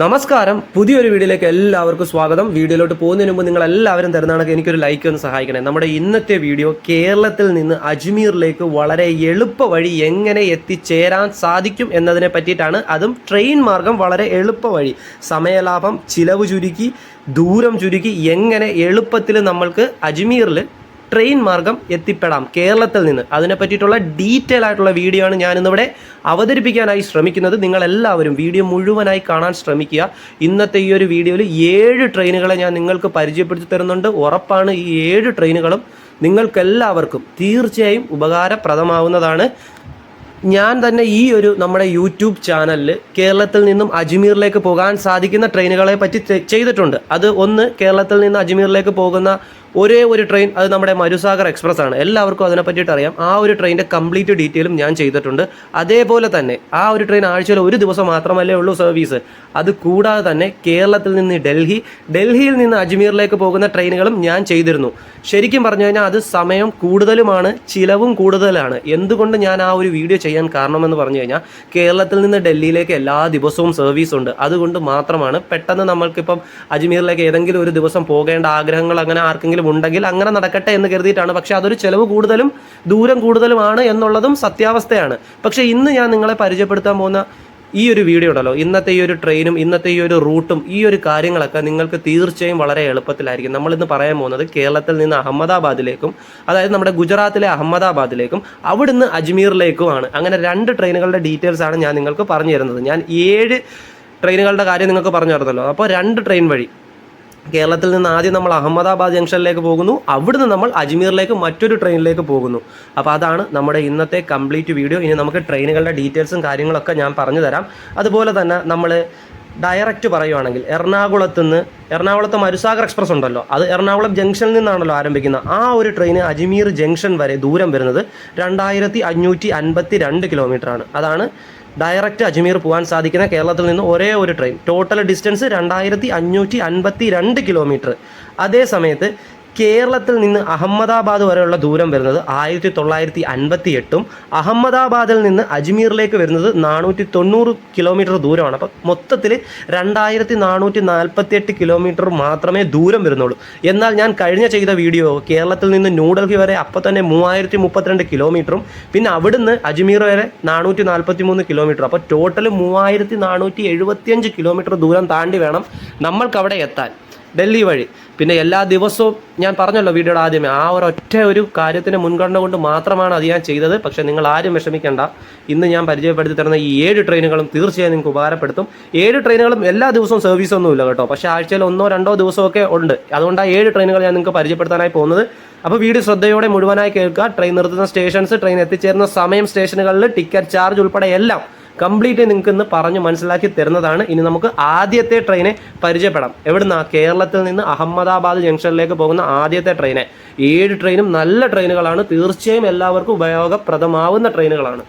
നമസ്കാരം. പുതിയൊരു വീഡിയോയിലേക്ക് എല്ലാവർക്കും സ്വാഗതം. വീഡിയോയിലോട്ട് പോകുന്നതിന് മുമ്പ് നിങ്ങൾ എല്ലാവരും തരുന്നതാണ് എനിക്കൊരു ലൈക്ക് ഒന്ന് സഹായിക്കണേ. നമ്മുടെ ഇന്നത്തെ വീഡിയോ കേരളത്തിൽ നിന്ന് അജ്മീറിലേക്ക് വളരെ എളുപ്പ വഴി എങ്ങനെ എത്തിച്ചേരാൻ സാധിക്കും എന്നതിനെ പറ്റിയിട്ടാണ്. അതും ട്രെയിൻ മാർഗം വളരെ എളുപ്പ വഴി സമയലാഭം ചിലവ് ചുരുക്കി ദൂരം ചുരുക്കി എങ്ങനെ എളുപ്പത്തിൽ നമ്മൾക്ക് അജ്മീറിൽ ട്രെയിൻ മാർഗം എത്തിപ്പെടാം കേരളത്തിൽ നിന്ന്. അതിനെ പറ്റിയിട്ടുള്ള ഡീറ്റെയിൽ ആയിട്ടുള്ള വീഡിയോ ആണ് ഞാനിന്നിവിടെ അവതരിപ്പിക്കാനായി ശ്രമിക്കുന്നത്. നിങ്ങളെല്ലാവരും വീഡിയോ മുഴുവനായി കാണാൻ ശ്രമിക്കുക. ഇന്നത്തെ ഈ ഒരു വീഡിയോയിൽ ഏഴ് ട്രെയിനുകളെ ഞാൻ നിങ്ങൾക്ക് പരിചയപ്പെടുത്തി തരുന്നുണ്ട്. ഉറപ്പാണ് ഈ ഏഴ് ട്രെയിനുകളും നിങ്ങൾക്കെല്ലാവർക്കും തീർച്ചയായും ഉപകാരപ്രദമാവുന്നതാണ്. ഞാൻ തന്നെ ഈ ഒരു നമ്മുടെ യൂട്യൂബ് ചാനലിൽ കേരളത്തിൽ നിന്നും അജ്മീറിലേക്ക് പോകാൻ സാധിക്കുന്ന ട്രെയിനുകളെ പറ്റി ചെയ്തിട്ടുണ്ട്. അത് ഒന്ന് കേരളത്തിൽ നിന്ന് അജ്മീറിലേക്ക് പോകുന്ന ഒരേ ഒരു ട്രെയിൻ അത് നമ്മുടെ മരുസാഗർ എക്സ്പ്രസ് ആണ്. എല്ലാവർക്കും അതിനെ പറ്റിയിട്ട് അറിയാം. ആ ഒരു ട്രെയിനിന്റെ കംപ്ലീറ്റ് ഡീറ്റെയിലും ഞാൻ ചെയ്തിട്ടുണ്ട്. അതേപോലെ തന്നെ ആ ഒരു ട്രെയിൻ ആഴ്ചയിൽ ഒരു ദിവസം മാത്രമല്ലേ ഉള്ളൂ സർവീസ് അത് കൂടാതെ തന്നെ കേരളത്തിൽ നിന്ന് ഡൽഹി ഡൽഹിയിൽ നിന്ന് അജ്മീറിലേക്ക് പോകുന്ന ട്രെയിനുകളും ഞാൻ ചെയ്തിരുന്നു. ശരിക്കും പറഞ്ഞു കഴിഞ്ഞാൽ അത് സമയം കൂടുതലുമാണ് ചിലവും കൂടുതലാണ്. എന്തുകൊണ്ട് ഞാൻ ആ ഒരു വീഡിയോ ചെയ്യാൻ കാരണമെന്ന് പറഞ്ഞു കഴിഞ്ഞാൽ കേരളത്തിൽ നിന്ന് ഡൽഹിയിലേക്ക് എല്ലാ ദിവസവും സർവീസ് ഉണ്ട്. അതുകൊണ്ട് മാത്രമാണ് പെട്ടെന്ന് നമ്മൾക്കിപ്പം അജ്മീറിലേക്ക് ഏതെങ്കിലും ഒരു ദിവസം പോകേണ്ട ആഗ്രഹങ്ങൾ അങ്ങനെ ആർക്കെങ്കിലും ഉണ്ടെങ്കിൽ അങ്ങനെ നടക്കട്ടെ എന്ന് കരുതിയിട്ടാണ്. പക്ഷേ അതൊരു ചിലവ് കൂടുതലും ദൂരം കൂടുതലുമാണ് എന്നുള്ളതും സത്യാവസ്ഥയാണ്. പക്ഷേ ഇന്ന് ഞാൻ നിങ്ങളെ പരിചയപ്പെടുത്താൻ പോകുന്ന ഈ ഒരു വീഡിയോ ഉണ്ടല്ലോ. ഇന്നത്തെ ഈ ഒരു ട്രെയിനും ഇന്നത്തെ ഈ ഒരു റൂട്ടും ഈ ഒരു കാര്യങ്ങളൊക്കെ നിങ്ങൾക്ക് തീർച്ചയായും വളരെ എളുപ്പത്തിലായിരിക്കും. നമ്മളിന്ന് പറയാൻ പോകുന്നത് കേരളത്തിൽ നിന്ന് അഹമ്മദാബാദിലേക്കും അതായത് നമ്മുടെ ഗുജറാത്തിലെ അഹമ്മദാബാദിലേക്കും അവിടുന്ന് അജ്മീറിലേക്കുമാണ്. അങ്ങനെ രണ്ട് ട്രെയിനുകളുടെ ഡീറ്റെയിൽസ് ആണ് ഞാൻ നിങ്ങൾക്ക് പറഞ്ഞു തരുന്നത്. ഞാൻ ഏഴ് ട്രെയിനുകളുടെ കാര്യം നിങ്ങൾക്ക് പറഞ്ഞു തരുന്നല്ലോ. അപ്പോൾ രണ്ട് ട്രെയിൻ വഴി കേരളത്തിൽ നിന്ന് ആദ്യം നമ്മൾ അഹമ്മദാബാദ് ജംഗ്ഷനിലേക്ക് പോകുന്നു. അവിടുന്ന് നമ്മൾ അജ്മീറിലേക്ക് മറ്റൊരു ട്രെയിനിലേക്ക് പോകുന്നു. അപ്പോൾ അതാണ് നമ്മുടെ ഇന്നത്തെ കംപ്ലീറ്റ് വീഡിയോ. ഇനി നമുക്ക് ട്രെയിനുകളുടെ ഡീറ്റെയിൽസും കാര്യങ്ങളൊക്കെ ഞാൻ പറഞ്ഞു തരാം. അതുപോലെ തന്നെ നമ്മൾ ഡയറക്റ്റ് പറയുവാണെങ്കിൽ എറണാകുളത്ത് നിന്ന് എറണാകുളത്ത് മരുസാഗർ എക്സ്പ്രസ് ഉണ്ടല്ലോ. അത് എറണാകുളം ജംഗ്ഷനിൽ നിന്നാണല്ലോ ആരംഭിക്കുന്നത് ആ ഒരു ട്രെയിൻ അജ്മീർ ജംഗ്ഷൻ വരെ ദൂരം വരുന്നത് രണ്ടായിരത്തി അഞ്ഞൂറ്റി അൻപത്തി രണ്ട് കിലോമീറ്ററാണ് അതാണ് ഡയറക്റ്റ് അജ്മീർ പോകാൻ സാധിക്കുന്ന കേരളത്തിൽ നിന്ന് ഒരേ ഒരു ട്രെയിൻ. ടോട്ടൽ ഡിസ്റ്റൻസ് രണ്ടായിരത്തി അഞ്ഞൂറ്റി അൻപത്തി രണ്ട് കിലോമീറ്റർ അതേ സമയത്ത് കേരളത്തിൽ നിന്ന് അഹമ്മദാബാദ് വരെയുള്ള ദൂരം വരുന്നത് ആയിരത്തി തൊള്ളായിരത്തി അൻപത്തി എട്ടും അഹമ്മദാബാദിൽ നിന്ന് അജ്മീറിലേക്ക് വരുന്നത് നാനൂറ്റി തൊണ്ണൂറ് കിലോമീറ്റർ ദൂരമാണ്. അപ്പം മൊത്തത്തിൽ രണ്ടായിരത്തി നാനൂറ്റി നാൽപ്പത്തി എട്ട് കിലോമീറ്റർ മാത്രമേ ദൂരം വരുന്നുള്ളൂ. എന്നാൽ ഞാൻ കഴിഞ്ഞ ചെയ്ത വീഡിയോ കേരളത്തിൽ നിന്ന് ന്യൂഡൽഹി വരെ അപ്പോൾ തന്നെ മൂവായിരത്തി മുപ്പത്തിരണ്ട് കിലോമീറ്ററും പിന്നെ അവിടുന്ന് അജ്മീർ വരെ നാനൂറ്റി നാൽപ്പത്തി മൂന്ന് കിലോമീറ്റർ അപ്പോൾ ടോട്ടൽ മൂവായിരത്തി നാനൂറ്റി എഴുപത്തിയഞ്ച് കിലോമീറ്റർ ദൂരം താണ്ടി വേണം നമ്മൾക്കവിടെ എത്താൻ. ഡൽഹി വഴി. പിന്നെ എല്ലാ ദിവസവും ഞാൻ പറഞ്ഞല്ലോ വീഡിയോയുടെ ആദ്യമേ ആ ഒരു ഒറ്റ ഒരു കാര്യത്തിന് മുൻഗണന കൊണ്ട് മാത്രമാണ് അത് ഞാൻ ചെയ്തത്. പക്ഷേ നിങ്ങൾ ആരും വിഷമിക്കേണ്ട. ഇന്ന് ഞാൻ പരിചയപ്പെടുത്തി തരുന്ന ഈ ഏഴ് ട്രെയിനുകളും തീർച്ചയായും നിങ്ങൾക്ക് ഉപകാരപ്പെടുത്തും. ഏഴ് ട്രെയിനുകളും എല്ലാ ദിവസവും സർവീസ് ഒന്നുമില്ല കേട്ടോ. പക്ഷേ ആഴ്ചയിൽ ഒന്നോ രണ്ടോ ദിവസമൊക്കെ ഉണ്ട്. അതുകൊണ്ട് ആ ഏഴ് ട്രെയിനുകൾ ഞാൻ നിങ്ങൾക്ക് പരിചയപ്പെടുത്താനായി പോകുന്നത്. അപ്പോൾ വീഡിയോ ശ്രദ്ധയോടെ മുഴുവനായി കേൾക്കുക. ട്രെയിൻ നിർത്തുന്ന സ്റ്റേഷൻസ് ട്രെയിൻ എത്തിച്ചേരുന്ന സമയം സ്റ്റേഷനുകളിൽ ടിക്കറ്റ് ചാർജ് ഉൾപ്പെടെ എല്ലാം കംപ്ലീറ്റ് നിങ്ങൾക്ക് ഇന്ന് പറഞ്ഞു മനസ്സിലാക്കി തരുന്നതാണ്. ഇനി നമുക്ക് ആദ്യത്തെ ട്രെയിനെ പരിചയപ്പെടാം. എവിടുന്ന? കേരളത്തിൽ നിന്ന് അഹമ്മദാബാദ് ജംഗ്ഷനിലേക്ക് പോകുന്ന ആദ്യത്തെ ട്രെയിനെ. ഏഴ് ട്രെയിനും നല്ല ട്രെയിനുകളാണ്. തീർച്ചയായും എല്ലാവർക്കും ഉപയോഗപ്രദമാവുന്ന ട്രെയിനുകളാണ്.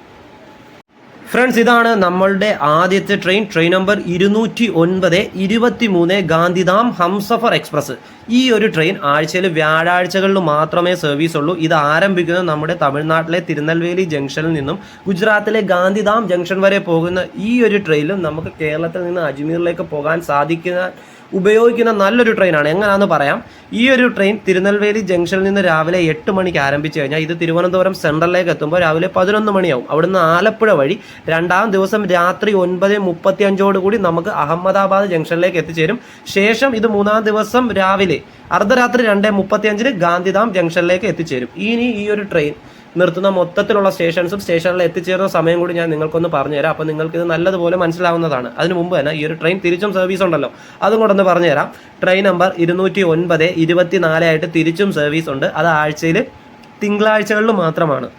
ഫ്രണ്ട്സ് ഇതാണ് നമ്മളുടെ ആദ്യത്തെ ട്രെയിൻ ട്രെയിൻ നമ്പർ ഇരുന്നൂറ്റി ഒൻപത് ഇരുപത്തി മൂന്ന് ഗാന്ധിധാം ഹംസഫർ എക്സ്പ്രസ്. ഈ ഒരു ട്രെയിൻ ആഴ്ചയിൽ വ്യാഴാഴ്ചകളിൽ മാത്രമേ സർവീസ് ഉള്ളൂ. ഇത് ആരംഭിക്കുന്നത് നമ്മുടെ തമിഴ്നാട്ടിലെ തിരുനെൽവേലി ജംഗ്ഷനിൽ നിന്നും ഗുജറാത്തിലെ ഗാന്ധിധാം ജംഗ്ഷൻ വരെ പോകുന്ന ഈ ഒരു ട്രെയിനിലും നമുക്ക് കേരളത്തിൽ നിന്ന് അജ്മീറിലേക്ക് പോകാൻ സാധിക്കുന്ന ഉപയോഗിക്കുന്ന നല്ലൊരു ട്രെയിനാണ്. എങ്ങനെയാണെന്ന് പറയാം? ഈ ഒരു ട്രെയിൻ തിരുനെൽവേലി ജംഗ്ഷനിൽ നിന്ന് രാവിലെ എട്ട് മണിക്ക് ആരംഭിച്ചു കഴിഞ്ഞാൽ ഇത് തിരുവനന്തപുരം സെൻട്രലിലേക്ക് എത്തുമ്പോൾ രാവിലെ പതിനൊന്ന് മണിയാവും. അവിടുന്ന് ആലപ്പുഴ വഴി രണ്ടാം ദിവസം രാത്രി ഒൻപത് മുപ്പത്തി അഞ്ചോടുകൂടി നമുക്ക് അഹമ്മദാബാദ് ജംഗ്ഷനിലേക്ക് എത്തിച്ചേരും. ശേഷം ഇത് മൂന്നാം ദിവസം രാവിലെ അർദ്ധരാത്രി രണ്ട് മുപ്പത്തി അഞ്ചിന് ഗാന്ധിധാം ജംഗ്ഷനിലേക്ക് എത്തിച്ചേരും. ഇനി ഈ ഒരു ട്രെയിൻ നിർത്തുന്ന മൊത്തത്തിലുള്ള സ്റ്റേഷൻസും സ്റ്റേഷനിൽ എത്തിച്ചേരുന്ന സമയം കൂടി ഞാൻ നിങ്ങൾക്കൊന്ന് പറഞ്ഞുതരാം. അപ്പോൾ നിങ്ങൾക്ക് ഇത് നല്ലതുപോലെ മനസ്സിലാവുന്നതാണ്. അതിന് മുമ്പ് തന്നെ ഈ ഒരു ട്രെയിൻ തിരിച്ചും സർവീസ് ഉണ്ടല്ലോ. അതും കൂടെ പറഞ്ഞുതരാം. ട്രെയിൻ നമ്പർ ഇരുന്നൂറ്റി ഒൻപത് ഇരുപത്തി നാലായിട്ട് തിരിച്ചും സർവീസ് ഉണ്ട്. അത് ആഴ്ചയിൽ തിങ്കളാഴ്ചകളിൽ മാത്രമാണ്.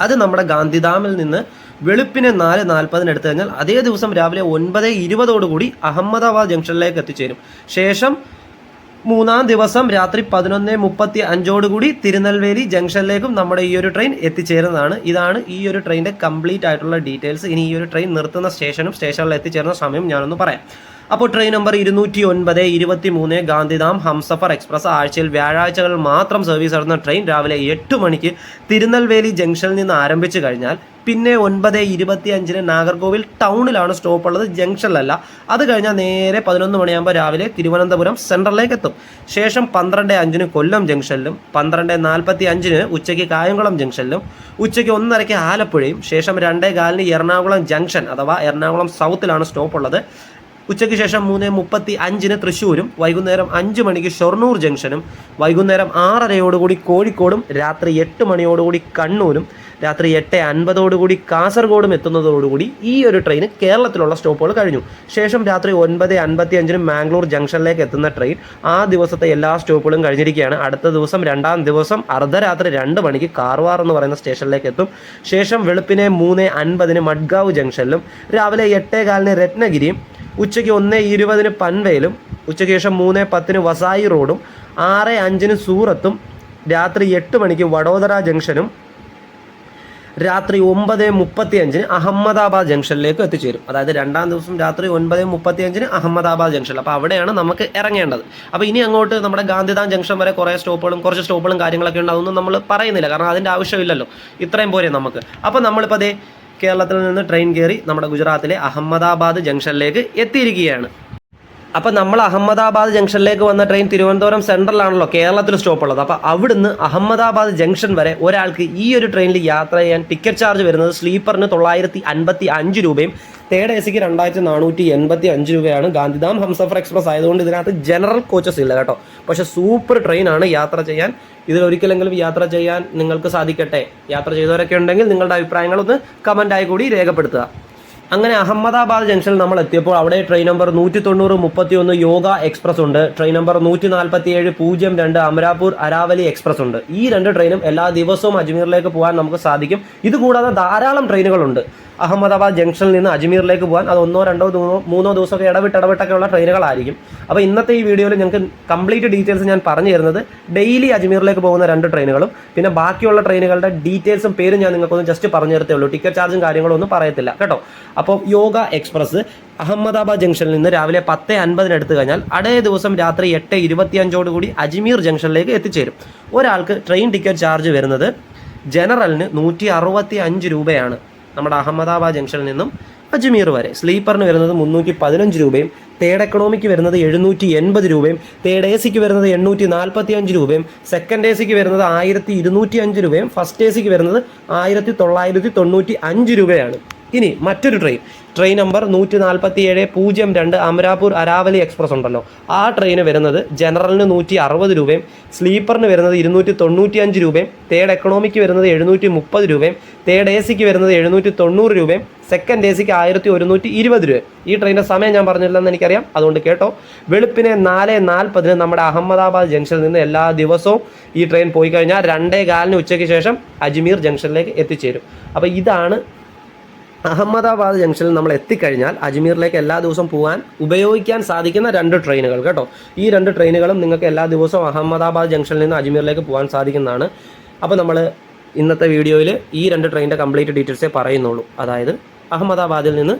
അത് നമ്മുടെ ഗാന്ധിധാമിൽ നിന്ന് വെളുപ്പിന് നാല് നാൽപ്പതിന് എടുത്തു കഴിഞ്ഞാൽ അതേ ദിവസം രാവിലെ ഒൻപത് ഇരുപതോടുകൂടി അഹമ്മദാബാദ് ജംഗ്ഷനിലേക്ക് എത്തിച്ചേരും. ശേഷം മൂന്നാം ദിവസം രാത്രി പതിനൊന്ന് മുപ്പത്തി അഞ്ചോടുകൂടി തിരുനെൽവേലി ജംഗ്ഷനിലേക്കും നമ്മുടെ ഈ ഒരു ട്രെയിൻ എത്തിച്ചേരുന്നതാണ്. ഇതാണ് ഈ ഒരു ട്രെയിനിന്റെ കംപ്ലീറ്റ് ആയിട്ടുള്ള ഡീറ്റെയിൽസ്. ഇനി ഈ ഒരു ട്രെയിൻ നിർത്തുന്ന സ്റ്റേഷനും സ്റ്റേഷനിൽ എത്തിച്ചേരുന്ന സമയം ഞാനൊന്ന് പറയാം. അപ്പോൾ ട്രെയിൻ നമ്പർ ഇരുന്നൂറ്റി ഒൻപത് ഇരുപത്തി മൂന്ന് ഗാന്ധിധാം ഹംസഫർ എക്സ്പ്രസ് ആഴ്ചയിൽ വ്യാഴാഴ്ചകൾ മാത്രം സർവീസ് നടന്ന ട്രെയിൻ രാവിലെ എട്ട് മണിക്ക് തിരുനെൽവേലി ജംഗ്ഷനിൽ നിന്ന് ആരംഭിച്ചു കഴിഞ്ഞാൽ പിന്നെ ഒൻപത് ഇരുപത്തി അഞ്ചിന് നാഗർകോവിൽ ടൗണിലാണ് സ്റ്റോപ്പ് ഉള്ളത് ജംഗ്ഷനിലല്ല അത് കഴിഞ്ഞാൽ നേരെ പതിനൊന്ന് മണിയാകുമ്പോൾ രാവിലെ തിരുവനന്തപുരം സെൻട്രലിലേക്ക് എത്തും. ശേഷം പന്ത്രണ്ട് അഞ്ചിന് കൊല്ലം ജംഗ്ഷനിലും പന്ത്രണ്ട് നാൽപ്പത്തി അഞ്ചിന് ഉച്ചയ്ക്ക് കായംകുളം ജംഗ്ഷനിലും ഉച്ചയ്ക്ക് ഒന്നരയ്ക്ക് ആലപ്പുഴയും ശേഷം രണ്ടേ കാലിന് എറണാകുളം ജംഗ്ഷൻ അഥവാ എറണാകുളം സൗത്തിലാണ് സ്റ്റോപ്പ് ഉള്ളത്. ഉച്ചയ്ക്ക് ശേഷം മൂന്ന് മുപ്പത്തി അഞ്ചിന് തൃശ്ശൂരും വൈകുന്നേരം അഞ്ച് മണിക്ക് ഷൊർണൂർ ജംഗ്ഷനും വൈകുന്നേരം ആറരയോടുകൂടി കോഴിക്കോടും രാത്രി എട്ട് മണിയോടുകൂടി കണ്ണൂരും രാത്രി എട്ട് അൻപതോടുകൂടി കാസർഗോഡും എത്തുന്നതോടുകൂടി ഈ ഒരു ട്രെയിൻ കേരളത്തിലുള്ള സ്റ്റോപ്പുകൾ കഴിഞ്ഞു. ശേഷം രാത്രി ഒൻപത് അൻപത്തി അഞ്ചിന് മാംഗ്ലൂർ ജംഗ്ഷനിലേക്ക് എത്തുന്ന ട്രെയിൻ ആ ദിവസത്തെ എല്ലാ സ്റ്റോപ്പുകളും കഴിഞ്ഞിരിക്കുകയാണ്. അടുത്ത ദിവസം രണ്ടാം ദിവസം അർദ്ധരാത്രി രണ്ട് മണിക്ക് കാർവാർ എന്ന് പറയുന്ന സ്റ്റേഷനിലേക്ക് എത്തും. ശേഷം വെളുപ്പിനെ മൂന്ന് അൻപതിന് മഡ്ഗാവ് ജംഗ്ഷനിലും രാവിലെ എട്ടേ കാലിന് രത്നഗിരിയും ഉച്ചയ്ക്ക് ഒന്ന് ഇരുപതിന് പൻവേലും ഉച്ചയ്ക്ക് ശേഷം മൂന്ന് പത്തിന് വസായി റോഡും ആറ് അഞ്ചിന് സൂറത്തും രാത്രി എട്ട് മണിക്ക് വഡോദര ജംഗ്ഷനും രാത്രി ഒമ്പത് മുപ്പത്തി അഞ്ചിന് അഹമ്മദാബാദ് ജംഗ്ഷനിലേക്ക് എത്തിച്ചേരും. അതായത് രണ്ടാം ദിവസം രാത്രി ഒൻപത് മുപ്പത്തി അഞ്ചിന് അഹമ്മദാബാദ് ജംഗ്ഷനിൽ അപ്പോൾ അവിടെയാണ് നമുക്ക് ഇറങ്ങേണ്ടത്. അപ്പോൾ ഇനി അങ്ങോട്ട് നമ്മുടെ ഗാന്ധിധാം ജംഗ്ഷൻ വരെ കുറേ സ്റ്റോപ്പുകളും കുറച്ച് സ്റ്റോപ്പുകളും കാര്യങ്ങളൊക്കെ ഉണ്ട്. അതൊന്നും നമ്മൾ പറയുന്നില്ല. കാരണം അതിന്റെ ആവശ്യമില്ലല്ലോ. ഇത്രയും പോരെ നമുക്ക്. അപ്പോൾ നമ്മളിപ്പോൾ അതേ കേരളത്തിൽ നിന്ന് ട്രെയിൻ കയറി നമ്മുടെ ഗുജറാത്തിലെ അഹമ്മദാബാദ് ജംഗ്ഷനിലേക്ക് എത്തിയിരിക്കുകയാണ്. അപ്പം നമ്മൾ അഹമ്മദാബാദ് ജംഗ്ഷനിലേക്ക് വന്ന ട്രെയിൻ തിരുവനന്തപുരം സെൻട്രലാണല്ലോ കേരളത്തിൽ സ്റ്റോപ്പ് ഉള്ളത്. അപ്പോൾ അവിടുന്ന് അഹമ്മദാബാദ് ജംഗ്ഷൻ വരെ ഒരാൾക്ക് ഈ ഒരു ട്രെയിനിൽ യാത്ര ചെയ്യാൻ ടിക്കറ്റ് ചാർജ് വരുന്നത് സ്ലീപ്പറിന് തൊള്ളായിരത്തി അൻപത്തി അഞ്ച് രൂപയും തേർഡ് എ സിക്ക് രണ്ടായിരത്തി നാനൂറ്റി എൺപത്തി അഞ്ച് രൂപയാണ് ഗാന്ധിധാം ഹംസഫർ എക്സ്പ്രസ് ആയതുകൊണ്ട് ഇതിനകത്ത് ജനറൽ കോച്ചസ് ഇല്ല കേട്ടോ. പക്ഷേ സൂപ്പർ ട്രെയിനാണ് യാത്ര ചെയ്യാൻ ഇതിൽ ഒരിക്കലെങ്കിലും യാത്ര ചെയ്യാൻ നിങ്ങൾക്ക് സാധിക്കട്ടെ? യാത്ര ചെയ്തവരൊക്കെ ഉണ്ടെങ്കിൽ നിങ്ങളുടെ അഭിപ്രായങ്ങളൊന്ന് കമന്റായി കൂടി രേഖപ്പെടുത്തുക. അങ്ങനെ അഹമ്മദാബാദ് ജംഗ്ഷനിൽ നമ്മൾ എത്തിയപ്പോൾ അവിടെ ട്രെയിൻ നമ്പർ നൂറ്റി തൊണ്ണൂറ് മുപ്പത്തി ഒന്ന് യോഗ എക്സ്പ്രസ് ഉണ്ട്. ട്രെയിൻ നമ്പർ നൂറ്റി നാൽപ്പത്തി ഏഴ് പൂജ്യം രണ്ട് അമരാപൂർ അരാവലി എക്സ്പ്രസ് ഉണ്ട്. ഈ രണ്ട് ട്രെയിനും എല്ലാ ദിവസവും അജ്മീറിലേക്ക് പോകാൻ നമുക്ക് സാധിക്കും. ഇതുകൂടാതെ ധാരാളം ട്രെയിനുകളുണ്ട്. അഹമ്മദാബാദ് ജംഗ്ഷനിൽ നിന്ന് അജ്മീറിലേക്ക് പോകാൻ അത് ഒന്നോ രണ്ടോ മൂന്നോ മൂന്നോ ദിവസമൊക്കെ ഇടവിട്ട് ഇടവിട്ടൊക്കെ ഉള്ള ട്രെയിനുകളായിരിക്കും. അപ്പോൾ ഇന്നത്തെ ഈ വീഡിയോയിൽ ഞങ്ങൾക്ക് കംപ്ലീറ്റ് ഡീറ്റെയിൽസ് ഞാൻ പറഞ്ഞു തരുന്നത് ഡെയിലി അജ്മീറിലേക്ക് പോകുന്ന രണ്ട് ട്രെയിനുകളും പിന്നെ ബാക്കിയുള്ള ട്രെയിനുകളുടെ ഡീറ്റെയിൽസും പേരും ഞാൻ നിങ്ങൾക്കൊന്ന് ജസ്റ്റ് പറഞ്ഞു തരത്തേ ഉള്ളൂ. ടിക്കറ്റ് ചാർജും കാര്യങ്ങളും ഒന്നും പറയത്തില്ല. കേട്ടോ? അപ്പോൾ യോഗ എക്സ്പ്രസ് അഹമ്മദാബാദ് ജംഗ്ഷനിൽ നിന്ന് രാവിലെ പത്ത് അൻപതിന് എടുത്തു കഴിഞ്ഞാൽ അതേ ദിവസം രാത്രി എട്ട് ഇരുപത്തിയഞ്ചോട് കൂടി അജ്മീർ ജംഗ്ഷനിലേക്ക് എത്തിച്ചേരും. ഒരാൾക്ക് ട്രെയിൻ ടിക്കറ്റ് ചാർജ് വരുന്നത് ജനറലിന് നൂറ്റി അറുപത്തി അഞ്ച് രൂപയാണ്. നമ്മുടെ അഹമ്മദാബാദ് ജംഗ്ഷനിൽ നിന്നും അജ്മീർ വരെ. സ്ലീപ്പറിന് വരുന്നത് മുന്നൂറ്റി പതിനഞ്ച് രൂപയും തേർഡ് എക്കണോമിക്ക് വരുന്നത് എഴുന്നൂറ്റി എൺപത് രൂപയും തേർഡ് എ സിക്ക് വരുന്നത് എണ്ണൂറ്റി നാൽപ്പത്തി അഞ്ച് രൂപയും സെക്കൻഡ് എ സിക്ക് വരുന്നത് ആയിരത്തി ഇരുന്നൂറ്റി അഞ്ച് രൂപയും ഫസ്റ്റ് എ സിക്ക് വരുന്നത് ആയിരത്തി തൊള്ളായിരത്തി തൊണ്ണൂറ്റി അഞ്ച് രൂപയാണ്. ഇനി മറ്റൊരു ട്രെയിൻ ട്രെയിൻ നമ്പർ നൂറ്റി നാൽപ്പത്തി ഏഴ് പൂജ്യം രണ്ട് അമരാപൂർ അരാവലി എക്സ്പ്രസ് ഉണ്ടല്ലോ. ആ ട്രെയിന് വരുന്നത് ജനറലിന് നൂറ്റി അറുപത് രൂപയും സ്ലീപ്പറിന് വരുന്നത് ഇരുന്നൂറ്റി തൊണ്ണൂറ്റി അഞ്ച് രൂപയും തേർഡ് എക്കണോമിക്ക് വരുന്നത് എഴുന്നൂറ്റി മുപ്പത് രൂപയും തേർഡ് എ സിക്ക് വരുന്നത് എഴുന്നൂറ്റി തൊണ്ണൂറ് രൂപയും സെക്കൻഡ് എ സിക്ക് ആയിരത്തി ഒരുന്നൂറ്റി ഇരുപത് രൂപ ഈ ട്രെയിനിന്റെ സമയം ഞാൻ പറഞ്ഞില്ലെന്ന് എനിക്കറിയാം. അതുകൊണ്ട് കേട്ടോ. വെളുപ്പിനെ നാല് നാൽപ്പതിന് നമ്മുടെ അഹമ്മദാബാദ് ജംഗ്ഷനിൽ നിന്ന് എല്ലാ ദിവസവും ഈ ട്രെയിൻ പോയി കഴിഞ്ഞാൽ രണ്ടേ കാലിന് ഉച്ചയ്ക്ക് ശേഷം അജ്മീർ ജംഗ്ഷനിലേക്ക് എത്തിച്ചേരും. അപ്പോൾ ഇതാണ് അഹമ്മദാബാദ് ജംഗ്ഷനിൽ നമ്മൾ എത്തിക്കഴിഞ്ഞാൽ അജ്മീറിലേക്ക് എല്ലാ ദിവസവും പോകാൻ ഉപയോഗിക്കാൻ സാധിക്കുന്ന രണ്ട് ട്രെയിനുകൾ കേട്ടോ. ഈ രണ്ട് ട്രെയിനുകളും നിങ്ങൾക്ക് എല്ലാ ദിവസവും അഹമ്മദാബാദ് ജംഗ്ഷനിൽ നിന്ന് അജ്മീറിലേക്ക് പോകാൻ സാധിക്കുന്നതാണ്. അപ്പോൾ നമ്മൾ ഇന്നത്തെ വീഡിയോയിൽ ഈ രണ്ട് ട്രെയിനിന്റെ കംപ്ലീറ്റ് ഡീറ്റെയിൽസേ പറയുന്നുള്ളൂ. അതായത് അഹമ്മദാബാദിൽ നിന്ന്